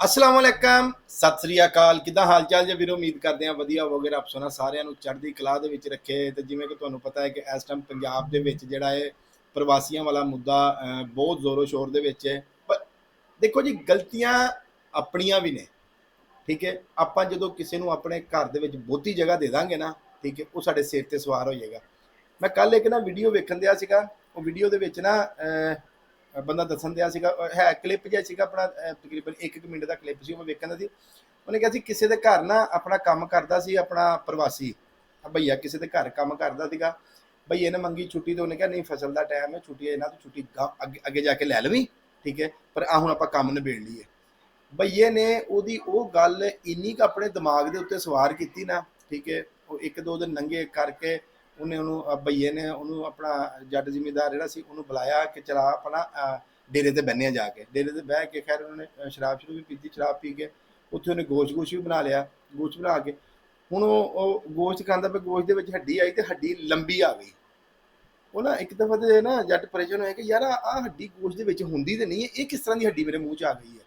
ਅਸਲਾਮ ਵਾਲੇਕਮ ਸਤਿ ਸ੍ਰੀ ਅਕਾਲ। ਕਿਦਾਂ ਹਾਲ ਚਾਲ ਜੇ? ਵੀਰੋ, ਉਮੀਦ ਕਰਦੇ ਆ ਵਧੀਆ ਹੋਵੋਗੇ। ਰੱਬ ਸੋਨਾ ਸਾਰਿਆਂ ਨੂੰ ਚੜ੍ਹਦੀ ਕਲਾ ਦੇ ਵਿੱਚ ਰੱਖੇ। ਤੇ ਜਿਵੇਂ ਕਿ ਤੁਹਾਨੂੰ ਪਤਾ ਹੈ ਕਿ ਇਸ ਟਾਈਮ ਪੰਜਾਬ ਦੇ ਵਿੱਚ ਜਿਹੜਾ ਹੈ ਪ੍ਰਵਾਸੀਆਂ ਵਾਲਾ ਮੁੱਦਾ ਬਹੁਤ ਜ਼ੋਰੋ ਸ਼ੋਰ ਦੇ ਵਿੱਚ ਹੈ। ਪਰ ਦੇਖੋ ਜੀ, ਗਲਤੀਆਂ ਆਪਣੀਆਂ ਵੀ ਨੇ। ਠੀਕ ਹੈ? ਆਪਾਂ ਜਦੋਂ ਕਿਸੇ ਨੂੰ ਆਪਣੇ ਘਰ ਦੇ ਵਿੱਚ ਬਹੁਤੀ ਜਗ੍ਹਾ ਦੇ ਦਾਂਗੇ ਨਾ, ਠੀਕ ਹੈ, ਉਹ ਸਾਡੇ ਸਿਰ ਤੇ ਸਵਾਰ ਹੋ ਜਾਏਗਾ। ਮੈਂ ਕੱਲ ਇੱਕ ਨਾ ਵੀਡੀਓ ਵੇਖਣ ਦਿਆ ਸੀਗਾ। ਉਹ ਵੀਡੀਓ ਦੇ ਵਿੱਚ ਨਾ ਬੰਦਾ ਦੱਸਣ ਦਿਆ ਸੀਗਾ ਹੈ ਕਲਿੱਪ ਜਿਹਾ ਸੀਗਾ ਆਪਣਾ ਅਹ, ਤਕਰੀਬਨ 1 ਮਿੰਟ ਦਾ ਕਲਿੱਪ ਸੀ ਉਹ ਵੇਖਣ ਦਾ ਸੀ। ਉਹਨੇ ਕਿਹਾ ਸੀ ਕਿਸੇ ਦੇ ਘਰ ਨਾ ਆਪਣਾ ਕੰਮ ਕਰਦਾ ਸੀ ਆਪਣਾ ਪ੍ਰਵਾਸੀ। ਆ ਭਈਆ ਕਿਸੇ ਦੇ ਘਰ ਕੰਮ ਕਰਦਾ ਸੀਗਾ। ਭਈਏ ਨੇ ਮੰਗੀ ਛੁੱਟੀ ਤੇ ਉਹਨੇ ਕਿਹਾ ਨਹੀਂ ਫਸਲ ਦਾ ਟਾਈਮ ਹੈ ਛੁੱਟੀ ਹੈ ਇਹਨਾਂ ਤੋਂ ਛੁੱਟੀ ਅੱਗੇ ਅੱਗੇ ਜਾ ਕੇ ਲੈ ਲਵੀ ਠੀਕ ਹੈ ਪਰ ਆ ਹੁਣ ਆਪਾਂ ਕੰਮ ਨਿਬੇੜ ਲਈਏ। ਭਈਏ ਨੇ ਉਹਦੀ ਉਹ ਗੱਲ ਇੰਨੀ ਕੁ ਆਪਣੇ ਦਿਮਾਗ ਦੇ ਉੱਤੇ ਸਵਾਰ ਕੀਤੀ ਨਾ ਠੀਕ ਹੈ ਉਹ ਇੱਕ ਦੋ ਦਿਨ ਨੰਗੇ ਕਰਕੇ ਉਹਨੇ ਉਹਨੂੰ ਅਹ ਭਈਏ ਨੇ ਉਹਨੂੰ ਆਪਣਾ ਜੱਟ ਜਿਮੀਦਾਰ ਜਿਹੜਾ ਸੀ ਉਹਨੂੰ ਬੁਲਾਇਆ ਕਿ ਚਲਾ ਆਪਣਾ ਡੇਰੇ ਤੇ ਬੰਨਿਆ ਜਾ ਕੇ। ਡੇਰੇ ਤੇ ਬਹਿ ਕੇ ਖੈਰ ਉਹਨੇ ਅਹ, ਸ਼ਰਾਬ ਸ਼ੁਰੂ ਵੀ ਪੀਤੀ ਸ਼ਰਾਬ ਪੀ ਕੇ ਉੱਥੇ ਉਹਨੇ ਗੋਸ਼ ਗੋਸ਼ ਵੀ ਬਣਾ ਲਿਆ ਗੋਸ਼ ਬਣਾ ਕੇ। ਹੁਣ ਉਹ ਉਹ ਗੋਸ਼ਤ ਖਾਂਦਾ ਪਿਆ ਗੋਸ਼ਤ ਦੇ ਵਿੱਚ ਹੱਡੀ ਆਈ ਤੇ ਹੱਡੀ ਲੰਬੀ ਆ ਗਈ। ਉਹ ਨਾ ਇੱਕ ਦਫਾ ਤੇ ਨਾ ਜੱਟ ਪਰੇਸ਼ਾਨ ਹੋਇਆ ਕਿ ਯਾਰ ਆ ਹੱਡੀ ਗੋਸ਼ਤ ਦੇ ਵਿੱਚ ਹੁੰਦੀ ਤੇ ਨਹੀਂ ਹੈ ਇਹ ਕਿਸ ਤਰ੍ਹਾਂ ਦੀ ਹੱਡੀ ਮੇਰੇ ਮੂੰਹ 'ਚ ਆ ਗਈ ਹੈ?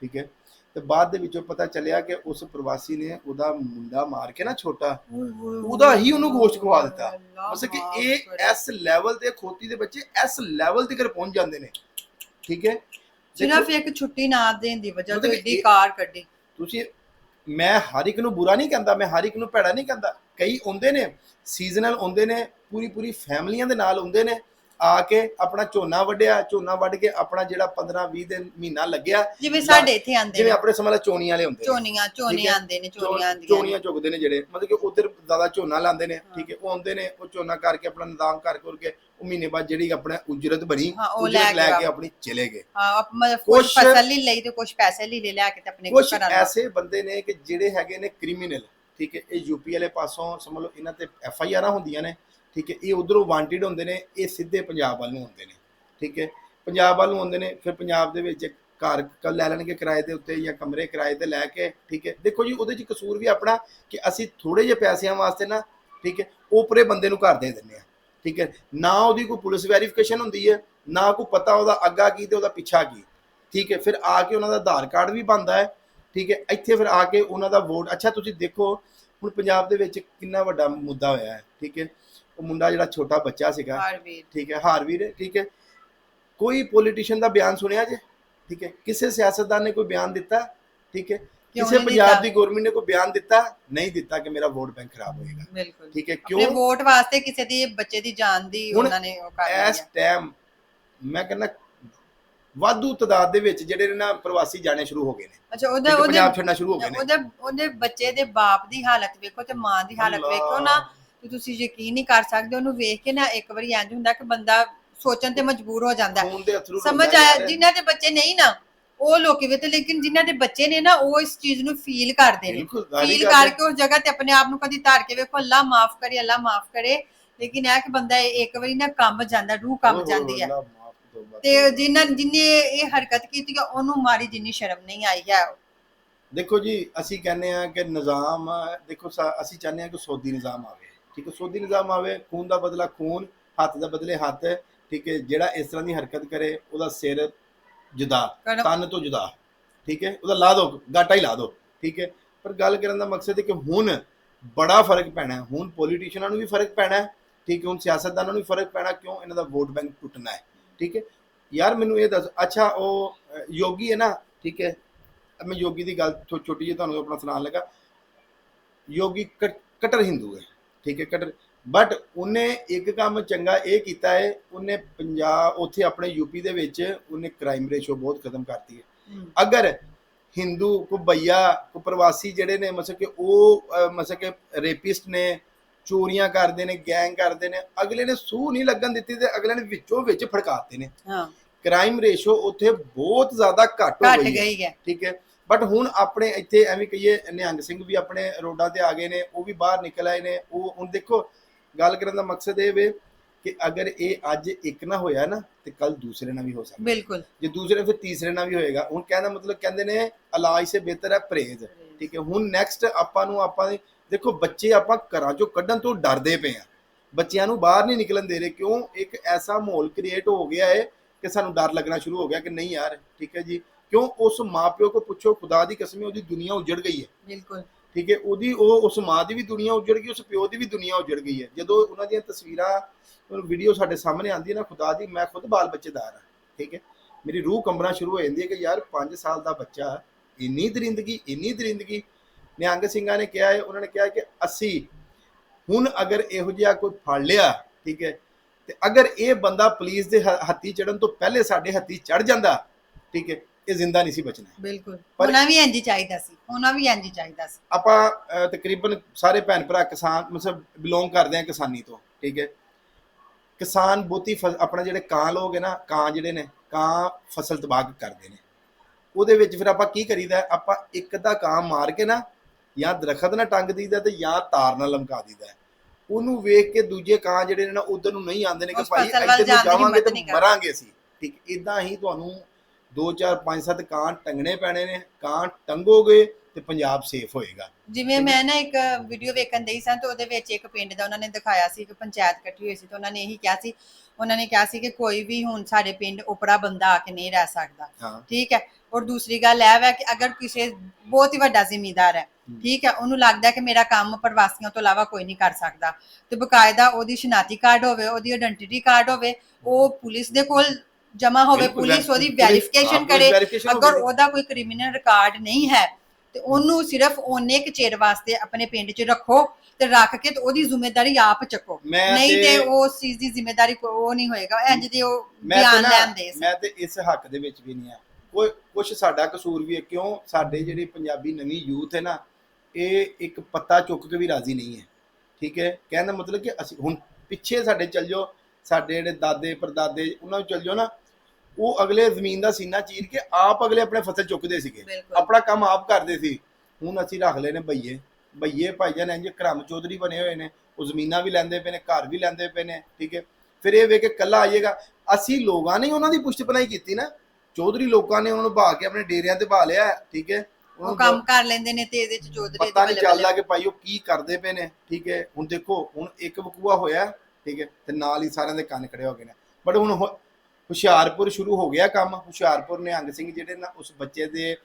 ਠੀਕ ਹੈ? ਤੇ ਬਾਅਦ ਦੇ ਵਿੱਚੋਂ ਪਤਾ ਚੱਲਿਆ ਕਿ ਉਸ ਪ੍ਰਵਾਸੀ ਨੇ ਉਹਦਾ ਮੁੰਡਾ ਮਾਰ ਕੇ ਨਾ ਛੋਟਾ ਉਹਦਾ ਹੀ ਉਹਨੂੰ ਗੋਸ਼ਤ ਖਵਾ ਦਿੱਤਾ। ਮਤਲਬ ਕਿ ਇਹ ਇਸ ਲੈਵਲ ਤੇ ਖੋਤੀ ਦੇ ਬੱਚੇ ਇਸ ਲੈਵਲ ਤੱਕ ਪਹੁੰਚ ਜਾਂਦੇ ਨੇ। ਠੀਕ ਹੈ? ਸਿਰਫ ਇੱਕ ਛੁੱਟੀ ਨਾ ਦੇਣ ਦੀ ਵਜ੍ਹਾ ਤੋਂ ਏਡੀ ਕਾਰ ਕੱਢੀ। ਤੁਸੀਂ ਮੈਂ ਹਰ ਇੱਕ ਨੂੰ ਬੁਰਾ ਨਹੀਂ ਕਹਿੰਦਾ ਮੈਂ ਹਰ ਇੱਕ ਨੂੰ ਭੈੜਾ ਨਹੀਂ ਕਹਿੰਦਾ। ਕਈ ਆਉਂਦੇ ਨੇ ਸੀਜ਼ਨਲ ਆਉਂਦੇ ਨੇ ਪੂਰੀ ਪੂਰੀ ਫੈਮਲੀਆਂ ਦੇ ਨਾਲ ਆਉਂਦੇ ਨੇ ਆ ਕੇ ਆਪਣਾ ਝੋਨਾ ਵੱਢਿਆ ਝੋਨਾ ਵੱਢ ਕੇ ਆਪਣਾ ਜਿਹੜਾ 15 20 ਦਿਨ ਮਹੀਨਾ ਲੱਗਿਆ ਜਿਵੇਂ ਸਾਡੇ ਇੱਥੇ ਆਂਦੇ ਜਿਵੇਂ ਨੇ ਆਪਣੇ ਸਮਝ ਲਾ ਚੋਣੀ ਵਾਲੇ ਹੁੰਦੇ ਨੇ। ਝੋਨੀਆਂ ਠੀਕ ਝੋਨੀਆਂ ਹੈ। ਆਂਦੇ ਨੇ ਚੋ- ਝੋਨੀਆਂ ਆਂਦੀਆਂ ਚੋਣੀਆਂ ਚੁਗਦੇ ਨੇ ਜਿਹੜੇ। ਮਤਲਬ ਕਿ ਉਧਰ ਜ਼ਿਆਦਾ ਝੋਨਾ ਲਾਉਂਦੇ ਨੇ ਠੀਕ ਹੈ? ਉਹ ਆਉਂਦੇ ਨੇ ਉਹ ਝੋਨਾ ਕਰਕੇ ਆਪਣਾ ਨਿਦਾਮ ਕਰ ਕਰਕੇ ਉਹ ਮਹੀਨੇ ਬਾਅਦ ਜਿਹੜੀ ਆਪਣਾ ਉਜਰਤ ਬਣੀ ਹਾਂ, ਉਹ ਉਜਰਤ ਲੈ ਕੇ ਕੇ ਆਪਣੀ ਚਲੇ ਗਏ। ਹਾਂ ਆਪ- ਮਤਲਬ ਕੁਝ ਕੁਛ- ਫਸਲ ਲਈ ਲਈ ਤੇ ਕੁਝ ਪੈਸੇ ਲਈ ਲੈ ਲਿਆ ਕੇ ਤੇ ਆਪਣੇ ਕੁਝ ਘਰਾਂ ਨੂੰ ਐਸੇ ਬੰਦੇ ਨੇ ਕਿ ਜਿਹੜੇ ਹੈਗੇ ਨੇ ਕ੍ਰਿਮੀਨਲ ਠੀਕ ਹੈ? ਇਹ ਯੂਪੀ ਵਾਲੇ ਪਾਸੋਂ ਸਮਝ ਲਓ ਇਹਨਾਂ ਤੇ ਐਫ ਆਈ ਆਰਾਂ ਹੁੰਦੀਆਂ ਨੇ ਠੀਕ ਹੈ, ਇਹ ਉਧਰੋਂ ਵਾਂਟਿਡ ਹੁੰਦੇ ਨੇ, ਇਹ ਸਿੱਧੇ ਪੰਜਾਬ ਵੱਲ ਨੂੰ ਹੁੰਦੇ ਨੇ, ਠੀਕ ਹੈ। ਪੰਜਾਬ ਵੱਲ ਨੂੰ ਹੁੰਦੇ ਨੇ, ਫਿਰ ਪੰਜਾਬ ਦੇ ਵਿੱਚ ਘਰ ਲੈ ਲੈਣਗੇ ਕਿਰਾਏ ਦੇ ਉੱਤੇ ਜਾਂ ਕਮਰੇ ਕਿਰਾਏ ਤੇ ਲੈ ਕੇ, ਠੀਕ ਹੈ। ਦੇਖੋ ਜੀ, ਉਹਦੇ 'ਚ ਕਸੂਰ ਵੀ ਆਪਣਾ ਕਿ ਅਸੀਂ ਥੋੜੇ ਜਿਹੇ ਪੈਸਿਆਂ ਵਾਸਤੇ ਨਾ, ਠੀਕ ਹੈ ਉਪਰੇ ਬੰਦੇ ਨੂੰ ਘਰ ਦੇ ਦਿੰਦੇ ਆ ਠੀਕ ਹੈ। ਨਾ ਉਹਦੀ ਕੋਈ ਪੁਲਿਸ ਵੈਰੀਫਿਕੇਸ਼ਨ ਹੁੰਦੀ ਹੈ, ਨਾ ਕੋਈ ਪਤਾ ਉਹਦਾ ਅੱਗਾ ਕੀ ਤੇ ਉਹਦਾ ਪਿੱਛਾ ਕੀ, ਠੀਕ ਹੈ। ਫਿਰ ਆ ਕੇ ਉਹਨਾਂ ਦਾ ਆਧਾਰ ਕਾਰਡ ਵੀ ਬਣਦਾ ਹੈ, ਠੀਕ ਹੈ। ਇੱਥੇ ਫਿਰ ਆ ਕੇ ਉਹਨਾਂ ਦਾ ਵੋਟ ਅੱਛਾ ਤੁਸੀਂ ਦੇਖੋ, ਹੁਣ ਪੰਜਾਬ ਦੇ ਵਿੱਚ ਕਿੰਨਾ ਵੱਡਾ ਮੁੱਦਾ ਹੋਇਆ ਹੈ, ਠੀਕ ਹੈ। ਉਹ ਮੁੰਡਾ ਜਿਹੜਾ ਛੋਟਾ ਬੱਚਾ ਸੀਗਾ। ਹਾਰਵੀਰ। ਠੀਕ ਹੈ ਹਾਰਵੀਰ ਠੀਕ ਹੈ। ਕੋਈ ਪੋਲੀਟੀਸ਼ੀਅਨ ਦਾ ਬਿਆਨ ਸੁਣਿਆ ਜੇ? ਠੀਕ ਹੈ ਕਿਸੇ ਸਿਆਸਤਦਾਨ ਨੇ ਕੋਈ ਬਿਆਨ ਦਿੱਤਾ? ਠੀਕ ਹੈ ਕਿਸੇ ਪੰਜਾਬ? ਦੀ ਗਵਰਨਮੈਂਟ ਨੇ ਕੋਈ ਬਿਆਨ ਦਿੱਤਾ? ਨਹੀਂ ਦਿੱਤਾ ਕਿ ਮੇਰਾ ਵੋਟ ਬੈਂਕ ਖਰਾਬ ਹੋਏਗਾ। ਬਿਲਕੁਲ। ਠੀਕ ਹੈ ਆਪਣੇ ਕਿਉਂ? ਵੋਟ ਵਾਸਤੇ ਕਿਸੇ ਦੀ ਬੱਚੇ ਦੀ ਜਾਨ ਦੀ ਉਹਨਾਂ ਨੇ ਉਹ ਕਰ ਲਈ ਇਸ। ਟਾਈਮ ਮੈਂ ਕਹਿੰਦਾ ਵਾਧੂ ਤਦਾਦ ਦੇ ਵਿੱਚ ਜਿਹੜੇ ਨੇ ਨਾ ਪ੍ਰਵਾਸੀ ਜਾਣੇ ਸ਼ੁਰੂ ਹੋ ਗਏ ਨੇ। ਅੱਛਾ ਉਹਦੇ ਉਹਦੇ ਪੰਜਾਬ ਛੱਡਣਾ ਸ਼ੁਰੂ ਹੋ ਗਏ ਨੇ। ਉਹਦੇ ਉਹਦੇ ਬੱਚੇ ਦੇ ਬਾਪ ਦੀ ਹਾਲਤ ਵੇਖੋ ਤੇ ਮਾਂ ਦੀ ਹਾਲਤ। ਵੇਖੋ ਨਾ। ਤੇ ਤੁਸੀਂ ਯਕੀਨ ਨਹੀਂ ਕਰ ਸਕਦੇ ਉਹਨੂੰ ਵੇਖ ਕੇ ਨਾ ਇੱਕ ਵਾਰੀ ਇੰਜ ਹੁੰਦਾ ਕਿ ਬੰਦਾ ਸੋਚਣ ਤੇ ਮਜਬੂਰ ਹੋ ਜਾਂਦਾ। ਹੈ। ਖੂਨ ਦੇ ਅਥਰੂ ਸਮਝ ਆਇਆ? ਜਿਨ੍ਹਾਂ ਦੇ ਬੱਚੇ ਨਹੀਂ ਨਾ ਉਹ ਲੋਕੀ ਵੀ ਤੇ ਲੇਕਿਨ ਜਿਨ੍ਹਾਂ ਦੇ ਬੱਚੇ ਨੇ ਨਾ ਉਹ ਇਸ ਚੀਜ਼ ਨੂੰ ਫੀਲ ਕਰਦੇ ਨੇ। ਬਿਲਕੁਲ ਫੀਲ ਗੱਲ ਹੈ। ਕਰਕੇ ਉਸ ਜਗ੍ਹਾ ਤੇ ਆਪਣੇ ਆਪ ਨੂੰ ਕਦੀ ਧਾਰ ਕੇ ਵੇਖੋ ਅੱਲਾ ਮਾਫ ਕਰੇ ਅੱਲਾ ਮਾਫ ਕਰੇ। ਲੇਕਿਨ ਇਹ ਕਿ ਬੰਦਾ ਇਹ ਇੱਕ ਵਾਰੀ ਨਾ ਕੰਬ ਜਾਂਦਾ ਰੂਹ ਕੰਬ ਜਾਂਦੀ ਹੈ। ਤੇ ਜਿਨ੍ਹਾਂ ਜਿਨੇ ਇਹ ਹਰਕਤ ਕੀਤੀ ਆ ਉਹਨੂੰ ਮਾਰੀ ਜਿੰਨੀ ਸ਼ਰਮ ਨਹੀਂ ਆਈ ਹੈ। ਦੇਖੋ ਜੀ ਅਸੀਂ ਕਹਿੰਦੇ ਆ ਕਿ ਨਿਜ਼ਾਮ ਦੇਖੋ ਸਾ- ਅਸੀਂ ਚਾਹੁੰਦੇ ਆ ਕਿ ਸੌਦੀ ਨਿਜ਼ਾਮ ਆਵੇ। ਠੀਕ ਹੈ ਸੌਦੀ ਨਿਜ਼ਾਮ ਆਵੇ ਖੂਨ ਦਾ ਬਦਲਾ ਖੂਨ ਹੱਥ ਦਾ ਬਦਲੇ ਹੱਥ ਠੀਕ ਹੈ ਜਿਹੜਾ ਇਸ ਤਰ੍ਹਾਂ ਦੀ ਹਰਕਤ ਕਰੇ ਉਹਦਾ ਸਿਰ ਜੁਦਾ ਤਨ ਤੋਂ ਜੁਦਾ ਠੀਕ ਹੈ ਉਹਦਾ ਲਾ ਦੋ ਗਾਟਾ ਹੀ ਲਾ ਦੋ ਠੀਕ ਹੈ ਪਰ ਗੱਲ ਕਰਨ ਦਾ ਮਕਸਦ ਹੈ ਕਿ ਹੁਣ ਬੜਾ ਫ਼ਰਕ ਪੈਣਾ ਹੈ ਹੁਣ ਪੋਲੀਟੀਸ਼ੀਅਨਾਂ ਨੂੰ ਵੀ ਫ਼ਰਕ ਪੈਣਾ ਹੈ ਠੀਕ ਹੈ ਹੁਣ ਸਿਆਸਤਦਾਨਾਂ ਨੂੰ ਵੀ ਫ਼ਰਕ ਪੈਣਾ ਕਿਉਂ ਇਹਨਾਂ ਦਾ ਵੋਟ ਬੈਂਕ ਟੁੱਟਣਾ ਹੈ ਠੀਕ ਹੈ ਯਾਰ ਮੈਨੂੰ ਇਹ ਦੱਸ ਅੱਛਾ ਉਹ ਯੋਗੀ ਹੈ ਨਾ ਠੀਕ ਹੈ ਮੈਂ ਯੋਗੀ ਦੀ ਗੱਲ ਛੋਟੀ ਜਿਹੀ ਤੁਹਾਨੂੰ ਆਪਣਾ ਸੁਣਾਉਣ ਲੱਗਾ ਯੋਗੀ ਕਟ- ਕਟਰ ਹਿੰਦੂ ਹੈ ਠੀਕ ਹੈ ਕਟਰ ਬਟ ਉਹਨੇ ਇੱਕ ਕੰਮ ਚੰਗਾ ਇਹ ਕੀਤਾ ਹੈ ਉਹਨੇ ਪੰਜਾਬ ਉੱਥੇ ਆਪਣੇ ਯੂਪੀ ਦੇ ਵਿੱਚ ਉਹਨੇ ਕ੍ਰਾਈਮ ਰੇਸ਼ੋ ਬਹੁਤ ਖਤਮ ਕਰਤੀ ਹੈ। ਅਗਰ ਹਿੰਦੂ ਕੋ ਭਈਆ ਕੋ ਪ੍ਰਵਾਸੀ ਜਿਹੜੇ ਨੇ ਮਤਲਬ ਕਿ ਉਹ ਮਤਲਬ ਕਿ ਰੇਪਿਸਟ ਨੇ ਚੋਰੀਆਂ ਕਰਦੇ ਨੇ ਗੈਂਗ ਕਰਦੇ ਨੇ ਅਗਲੇ ਨੇ ਸੂਹ ਨਹੀਂ ਲੱਗਣ ਦਿੱਤੀ ਤੇ ਅਗਲੇ ਨੇ ਵਿੱਚੋਂ ਵਿੱਚ ਫੜਕਾਤੇ ਨੇ। ਹਾਂ। ਕ੍ਰਾਈਮ ਰੇਸ਼ੋ ਉੱਥੇ ਬਹੁਤ ਜ਼ਿਆਦਾ ਘੱਟ ਹੈ। ਗਈ ਹੈ। ਠੀਕ ਹੈ। ਬਟ ਹੁਣ ਆਪਣੇ ਇੱਥੇ ਐਵੇਂ ਕਹੀਏ ਨਿਹੰਗ ਸਿੰਘ ਵੀ ਆਪਣੇ ਰੋਡਾਂ ਤੇ ਆ ਗਏ ਨੇ ਉਹ ਵੀ ਬਾਹਰ ਨਿਕਲ ਆਏ ਨੇ। ਉਹ ਹੁਣ ਦੇਖੋ ਗੱਲ ਕਰਨ ਦਾ ਮਕਸਦ ਇਹ ਵੇ ਕਿ ਅਗਰ ਇਹ ਅੱਜ ਇੱਕ ਨਾ ਹੋਇਆ ਨਾ ਤੇ ਕੱਲ ਦੂਸਰੇ ਨਾਲ ਵੀ ਹੋ ਸਕਦਾ। ਬਿਲਕੁਲ। ਜੇ ਦੂਸਰੇ ਫਿਰ ਤੀਸਰੇ ਨਾਲ ਵੀ ਹੋਏਗਾ। ਹੁਣ ਕਹਿੰਦਾ ਮਤਲਬ ਕਹਿੰਦੇ ਨੇ ਇਲਾਜ ਸੇ ਬਿਹਤਰ ਹੈ ਪਰਹੇਜ਼। ਠੀਕ ਹੈ ਹੁਣ ਨੈਕਸਟ ਆਪਾਂ ਨੂੰ ਆਪਾਂ ਦੇਖੋ ਬੱਚੇ ਆਪਾਂ ਘਰਾਂ ਚੋਂ ਕੱਢਣ ਤੋਂ ਡਰਦੇ ਪਏ ਆ। ਬੱਚਿਆਂ ਨੂੰ ਬਾਹਰ ਨਹੀਂ ਨਿਕਲਣ ਦੇ ਰਹੇ। ਕਿਉਂ? ਇੱਕ ਐਸਾ ਮਾਹੌਲ ਕ੍ਰੀਏਟ ਹੋ ਗਿਆ ਹੈ ਕਿ ਸਾਨੂੰ ਡਰ ਲੱਗਣਾ ਸ਼ੁਰੂ ਹੋ ਗਿਆ ਕਿ ਨਹੀਂ ਯਾਰ ਠੀਕ ਹੈ ਜੀ। ਕਿਉਂ ਉਸ ਮਾਪਿਓ ਕੋ ਪੁੱਛੋ ਖੁਦਾ ਦੀ ਕਸਮ ਉਹਦੀ ਦੁਨੀਆ ਉਜੜ ਗਈ ਹੈ। ਬਿਲਕੁਲ। ਠੀਕ ਹੈ ਉਹਦੀ ਉਹ ਉਸ ਮਾਂ ਦੀ ਵੀ ਦੁਨੀਆ ਉਜੜ ਗਈ ਉਸ ਪਿਓ ਦੀ ਵੀ ਦੁਨੀਆ ਉਜੜ ਗਈ ਹੈ। ਜਦੋਂ ਉਹਨਾਂ ਦੀਆਂ ਤਸਵੀਰਾਂ ਵੀਡੀਓ ਸਾਡੇ ਸਾਹਮਣੇ ਆਉਂਦੀ ਹੈ ਨਾ ਖੁਦਾ ਦੀ ਮੈਂ ਖੁਦ ਬਾਲ ਬੱਚੇਦਾਰ ਹਾਂ। ਠੀਕ ਹੈ ਮੇਰੀ ਰੂਹ ਕੰਬਣਾ ਸ਼ੁਰੂ ਹੋ ਜਾਂਦੀ ਹੈ ਕਿ ਯਾਰ 5 ਸਾਲ ਦਾ ਬੱਚਾ ਇੰਨੀ ਦਰਿੰਦਗੀ ਇੰਨੀ ਦਰਿੰਦਗੀ। ਨਿਹੰਗ ਸਿੰਘਾਂ ਨੇ ਕਿਹਾ ਹੈ ਉਹਨਾਂ ਨੇ ਕਿਹਾ ਕਿ ਅਸੀਂ ਹੁਣ ਅਗਰ ਇਹੋ ਜਿਹਾ ਕੋਈ ਫੜ ਲਿਆ ਠੀਕ ਹੈ ਤੇ ਅਗਰ ਇਹ ਬੰਦਾ ਪੁਲਿਸ ਦੇ ਹੱਥੀ ਚੜਨ ਤੋਂ ਪਹਿਲੇ ਸਾਡੇ ਹੱਥੀ ਚੜ ਜਾਂਦਾ ਠੀਕ ਹੈ ਇਹ ਜ਼ਿੰਦਾ ਨਹੀਂ ਸੀ ਬਚਣਾ। ਬਿਲਕੁਲ। ਪਰ- ਉਹਨਾਂ ਵੀ ਇੰਜ ਹੀ ਚਾਹੀਦਾ ਸੀ। ਉਹਨਾਂ ਵੀ ਇੰਜ ਹੀ ਚਾਹੀਦਾ ਸੀ। ਆਪਾਂ ਅਹ, ਤਕਰੀਬਨ ਸਾਰੇ ਭੈਣ ਭਰਾ ਕਿਸਾਨ ਮਤਲਬ ਬਿਲੋਂਗ ਕਰਦੇ ਆ ਕਿਸਾਨੀ ਤੋਂ ਠੀਕ ਹੈ? ਕਿਸਾਨ ਬਹੁਤੀ ਫਸ- ਆਪਣਾ ਜਿਹੜੇ ਕਾਂ ਲੋਕ ਹੈ ਨਾ ਕਾਂ ਜਿਹੜੇ ਨੇ ਕਾਂ ਫਸਲ ਤਬਾਹ ਕਰਦੇ ਨੇ। ਉਹਦੇ ਵਿੱਚ ਫਿਰ ਆਪਾਂ ਕੀ ਕਰੀਦਾ ਹੈ? ਆਪਾਂ ਇੱਕ ਦਾ ਕਾਂ ਮਾਰ ਕੇ ਨਾ ਜਾਂ ਦਰਖਤ ਨਾਲ ਟੰਗ ਦਈਦਾ ਤੇ ਜਾਂ ਤਾਰ ਨਾਲ ਲਮਕਾ ਦਈਦਾ ਹੈ। ਉਹਨੂੰ ਵੇਖ ਕੇ ਦੂਜੇ ਕਾਂ ਜਿਹੜੇ ਨੇ ਨਾ ਉਧਰ ਨੂੰ ਨਹੀਂ ਆਉਂਦੇ ਨੇ ਕਿ ਉਸ ਭਾਈ ਫਸਲ ਵੱਲ ਇੱਧਰ ਨੂੰ ਜਾਣ ਦੀ ਜਾਵਾਂਗੇ ਹਿੰਮਤ ਨਹੀਂ ਤੇ ਕਰਦੇ। ਮਰਾਂਗੇ ਅਸੀਂ। ਠੀਕ ਇਦਾਂ ਹੀ ਤੁਹਾਨੂੰ 2 4 5 7 ਕਾਂ ਟੰਗਣੇ ਪੈਣੇ ਨੇ ਕਾਂ ਟੰਗੋਗੇ ਤੇ ਪੰਜਾਬ ਸੇਫ ਹੋਏਗਾ। ਜਿਵੇਂ ਮੈਂ ਨਾ ਇੱਕ ਵੀਡੀਓ ਵੇਖਣ ਦਈ ਸਾਂ ਤੇ ਉਹਦੇ ਵਿੱਚ ਇੱਕ ਪਿੰਡ ਦਾ ਉਹਨਾਂ ਨੇ ਦਿਖਾਇਆ ਸੀ ਕਿ ਪੰਚਾਇਤ ਇਕੱਠੀ ਹੋਈ ਸੀ ਤੇ ਉਹਨਾਂ ਨੇ ਇਹੀ ਕਿਹਾ ਸੀ ਉਹਨਾਂ ਨੇ ਕਿਹਾ ਸੀ ਕਿ ਕੋਈ ਵੀ ਹੁਣ ਸਾਡੇ ਪਿੰਡ ਉਪਰਾ ਬੰਦਾ ਆ ਕੇ ਨਹੀਂ ਰਹਿ ਸਕਦਾ। ਹਾਂ। ਠੀਕ ਹੈ ਔਰ ਦੂਸਰੀ ਗੱਲ ਇਹ ਹੈ ਕਿ ਅਗਰ ਕਿਸੇ ਬਹੁਤ ਹੀ ਵੱਡਾ ਜ਼ਿਮੀਂਦਾਰ ਹੈ ਹਮ। ਠੀਕ ਹੈ ਉਹਨੂੰ ਲੱਗਦਾ ਕਿ ਮੇਰਾ ਕੰਮ ਪ੍ਰਵਾਸੀਆਂ ਤੋਂ ਇਲਾਵਾ ਕੋਈ ਨਹੀਂ ਕਰ ਸਕਦਾ। ਤੇ ਬਕਾਇਦਾ ਉਹਦੀ ਸ਼ਨਾਤੀ ਕਾਰਡ ਹੋਵੇ ਉਹਦੀ ਆਇਡੈਂਟੀਟੀ ਕਾਰਡ ਹੋਵੇ ਉਹ ਪੁਲਿਸ ਦੇ ਕੋਲ ਜਮਾ ਹੋਵੇ ਬਿਲਕੁਲ, ਪੁਲਿਸ ਉਹਦੀ ਵੈਰੀਫਿਕੇਸ਼ਨ ਕਰੇ verification ਅਗਰ ਹੋਵੇ। ਉਹਦਾ ਕੋਈ ਕ੍ਰਿਮੀਨਲ ਰਿਕਾਰਡ ਨਹੀਂ ਹੈ ਤੇ ਉਹਨੂੰ ਸਿਰਫ ਉਹਨੇ ਕੁ ਚਿਰ ਵਾਸਤੇ ਆਪਣੇ ਪਿੰਡ 'ਚ ਰੱਖੋ ਤੇ ਰੱਖ ਕੇ ਤੇ ਉਹਦੀ ਜ਼ਿੰਮੇਵਾਰੀ ਆਪ ਚੱਕੋ। ਮੈਂ ਨਹੀਂ ਤੇ ਤੇ ਉਸ ਚੀਜ਼ ਦੀ ਜ਼ਿੰਮੇਵਾਰੀ ਕੋ- ਉਹ ਨਹੀਂ ਹੋਏਗਾ। ਇੰਜ ਦੇ ਉਹ ਮੈਂ ਤੇ ਬਿਆਨ ਨਾ ਲੈਂਦੇ ਸੀ ਮੈਂ ਤੇ ਇਸ ਹੱਕ ਦੇ ਵਿੱਚ ਵੀ ਨਹੀਂ ਆ। ਕੋਈ ਕੁਝ ਸਾਡਾ ਕਸੂਰ ਵੀ ਹੈ ਕਿਉਂ ਸਾਡੇ ਜਿਹੜੀ ਪੰਜਾਬੀ ਨਵੀਂ ਯੂਥ ਹੈ ਨਾ ਇਹ ਇੱਕ ਪੱਤਾ ਚੁੱਕ ਕੇ ਵੀ ਰਾਜ਼ੀ ਨਹੀਂ ਹੈ। ਠੀਕ ਹੈ? ਕਹਿਣ ਦਾ ਮਤਲਬ ਕਿ ਅਸੀਂ ਹੁਣ ਪਿੱਛੇ ਸਾਡੇ ਚੱਲ ਜਾਓ ਸਾਡੇ ਜਿਹੜੇ ਦਾਦੇ ਪਰਦਾਦੇ ਉਹਨਾਂ ਨੂੰ ਚੱਲ ਜਾਓ ਨਾ ਉਹ ਅਗਲੇ ਜ਼ਮੀਨ ਦਾ ਸੀਨਾ ਚੀਰ ਕੇ ਆਪ ਅਗਲੇ ਆਪਣੇ ਫਸਲ ਚੁੱਕਦੇ ਸੀਗੇ। ਬਿਲਕੁਲ। ਆਪਣਾ ਕੰਮ ਆਪ ਕਰਦੇ ਸੀ। ਹੁਣ ਅਸੀਂ ਰੱਖ ਲਏ ਨੇ ਬਈਏ। ਬਈਏ ਭਾਈਜਾਨ ਇੰਜ ਕਰਮ ਚੌਧਰੀ ਬਣੇ ਹੋਏ ਨੇ। ਉਹ ਜ਼ਮੀਨਾਂ ਵੀ ਲੈਂਦੇ ਪਏ ਨੇ ਘਰ ਵੀ ਲੈਂਦੇ ਪਏ ਨੇ ਠੀਕ ਹੈ। ਫਿਰ ਇਹ ਵੇ ਕੇ ਕੱਲਾ ਆਈਏਗਾ ਅਸੀਂ ਲੋਕਾਂ ਨੇ ਹੀ ਉਹਨਾਂ ਦੀ ਪੁਸ਼ਟ ਬਣਾਈ ਕੀਤੀ ਨਾ। ਚੌਧਰੀ ਲੋਕਾਂ ਨੇ ਉਹਨਾਂ ਨੂੰ ਭਾ ਕੇ ਆਪਣੇ ਡੇਰਿਆਂ ਤੇ ਭਾ ਲਿਆ ਠੀਕ ਹੈ। ਉਹਨਾਂ ਉਹ ਨੂੰ ਕੰਮ ਕਰ ਲੈਂਦੇ ਨੇ ਤੇ ਇਹਦੇ 'ਚ ਦੇ ਪਤਾ ਨਹੀਂ ਚੱਲਦਾ ਕਿ ਭਾਈ ਉਹ ਕੀ ਕਰਦੇ ਪਏ ਨੇ ਠੀਕ ਹੈ। ਹੁਣ ਦੇਖੋ ਹੁਣ ਇੱਕ ਵਕੂਆ ਹੋਇਆ ਠੀਕ ਹੈ। ਤੇ ਨਾਲ ਹੀ ਸਾਰਿਆਂ ਦੇ ਕੰਨ ਖੜੇ ਹੋ ਗਏ ਨੇ। ਬਟ ਹੁਣ ਹੁ- ਹੁਸ਼ਿਆਰਪੁਰ ਸ਼ੁਰੂ ਹੋ ਗਿਆ ਕੰਮ। ਹੁਸ਼ਿਆਰਪੁਰ ਨਿਹੰਗ ਸਿੰਘ ਜਿਹੜੇ ਨਾ ਉਸ ਬੱਚੇ ਦੇ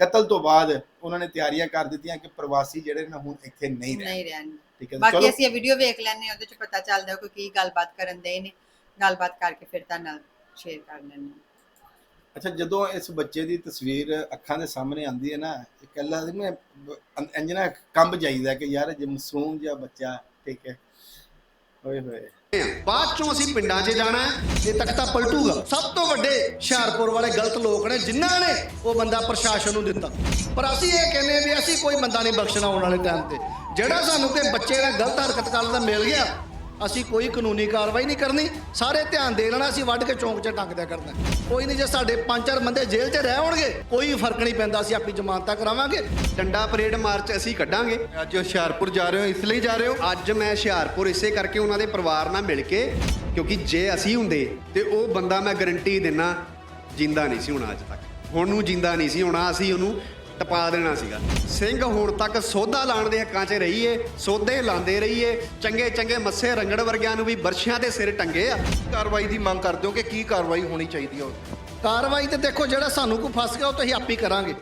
ਕਤਲ ਤੋਂ ਬਾਅਦ ਉਹਨਾਂ ਨੇ ਤਿਆਰੀਆਂ ਕਰ ਦਿੱਤੀਆਂ ਕਿ ਪ੍ਰਵਾਸੀ ਜਿਹੜੇ ਨਾ ਹੁਣ ਇੱਥੇ ਨਹੀਂ ਰਹਿਣ। ਨਹੀਂ ਰਹਿਣ। ਠੀਕ ਹੈ ਬਾਕੀ ਅਸੀਂ ਇਹ ਵੀਡੀਓ ਵੇਖ ਹਾਂ ਉਹਦੇ 'ਚ ਪਤਾ ਚੱਲਦਾ ਕੋਈ ਕੀ ਗੱਲਬਾਤ ਕਰਨ ਦੇ ਨੇ। ਗੱਲਬਾਤ ਕਰਕੇ ਫਿਰ ਤਾਂ ਨਾਲ ਸ਼ੇਅਰ ਕਰ ਹਾਂ। ਅੱਛਾ ਜਦੋਂ ਇਸ ਬੱਚੇ ਦੀ ਤਸਵੀਰ ਅੱਖਾਂ ਦੇ ਸਾਹਮਣੇ ਆਉਂਦੀ ਹੈ ਨਾ ਇਕੱਲਾ ਮੈਂ ਅੰਜਨਾ ਕੰਬ ਜਾਈਦਾ ਕਿ ਯਾਰ ਜੇ ਮਾਸੂਮ ਜਿਹਾ ਬੱਚਾ ਠੀਕ ਹੈ। ਓਏ ਹੋਏ। ਬਾਅਦ ਚੋਂ ਅਸੀਂ ਪਿੰਡਾਂ 'ਚ ਜਾਣਾ ਹੈ। ਇਹ ਤਖਤਾ ਪਲਟੂਗਾ। ਸਭ ਤੋਂ ਵੱਡੇ ਹੁਸ਼ਿਆਰਪੁਰ ਵਾਲੇ ਗਲਤ ਲੋਕ ਨੇ, ਜਿਨ੍ਹਾਂ ਨੇ ਉਹ ਬੰਦਾ ਪ੍ਰਸ਼ਾਸਨ ਨੂੰ ਦਿੱਤਾ। ਪਰ ਅਸੀਂ ਇਹ ਕਹਿੰਦੇ ਵੀ ਅਸੀਂ ਕੋਈ ਬੰਦਾ ਨਹੀਂ ਬਖਸ਼ਣਾ ਆਉਣ ਵਾਲੇ ਟਾਈਮ ਤੇ। ਜਿਹੜਾ ਸਾਨੂੰ ਕਿ ਬੱਚੇ ਨਾਲ ਗਲਤ ਹਰਕਤ ਕਰਨ ਦਾ ਮਿਲ ਗਿਆ ਅਸੀਂ ਕੋਈ ਕਾਨੂੰਨੀ ਕਾਰਵਾਈ ਨਹੀਂ ਕਰਨੀ। ਸਾਰੇ ਧਿਆਨ ਦੇ ਲੈਣਾ ਅਸੀਂ ਵੱਢ ਕੇ ਚੌਂਕ 'ਚ ਟੰਗ ਦਿਆ ਕਰਨਾ। ਕੋਈ ਨਹੀਂ ਜੇ ਸਾਡੇ ਪੰਜ ਚਾਰ ਬੰਦੇ ਜੇਲ੍ਹ 'ਚ ਰਹਿ ਹੋਣਗੇ ਕੋਈ ਫ਼ਰਕ ਨਹੀਂ ਪੈਂਦਾ ਅਸੀਂ ਆਪਣੀ ਜ਼ਮਾਨਤਾਂ ਕਰਾਵਾਂਗੇ। ਡੰਡਾ ਪਰੇਡ ਮਾਰਚ ਅਸੀਂ ਕੱਢਾਂਗੇ। ਅੱਜ ਹੁਸ਼ਿਆਰਪੁਰ ਜਾ ਰਹੇ ਹੋ ਇਸ ਲਈ ਜਾ ਰਹੇ ਹੋ? ਅੱਜ ਮੈਂ ਹੁਸ਼ਿਆਰਪੁਰ ਇਸੇ ਕਰਕੇ ਉਹਨਾਂ ਦੇ ਪਰਿਵਾਰ ਨਾਲ ਮਿਲ ਕੇ ਕਿਉਂਕਿ ਜੇ ਅਸੀਂ ਹੁੰਦੇ ਤੇ ਉਹ ਬੰਦਾ ਮੈਂ ਗਰੰਟੀ ਦਿੰਨਾ ਜਿੰਦਾ ਨਹੀਂ ਸੀ ਹੋਣਾ ਅੱਜ ਤੱਕ। ਹੁਣ ਨੂੰ ਜਿੰਦਾ ਨਹੀਂ ਸੀ ਹੋਣਾ ਅਸੀਂ ਉਹਨੂੰ ਟਪਾ ਦੇਣਾ ਸੀਗਾ। ਸਿੰਘ ਹੁਣ ਤੱਕ ਸੋਧਾ ਲਾਣ ਦੇ ਹੱਕਾਂ 'ਚ ਰਹੀਏ ਸੋਧੇ ਲਾਉਂਦੇ ਰਹੀਏ ਚੰਗੇ ਚੰਗੇ ਮੱਸੇ ਰੰਗੜ ਵਰਗਿਆਂ ਨੂੰ ਵੀ ਬਰਸ਼ਿਆਂ ਦੇ ਸਿਰ ਟੰਗੇ ਆ। ਕਾਰਵਾਈ ਦੀ ਮੰਗ ਕਰਦੇ ਹੋ ਕਿ ਕੀ ਕਾਰਵਾਈ ਹੋਣੀ ਚਾਹੀਦੀ ਹੈ ਕਾਰਵਾਈ ਤੇ ਦੇਖੋ ਜਿਹੜਾ ਸਾਨੂੰ ਕੋਈ ਫਸ ਗਿਆ ਉਹ ਤਾਂ ਅਸੀਂ ਆਪੇ ਹੀ ਕਰਾਂਗੇ।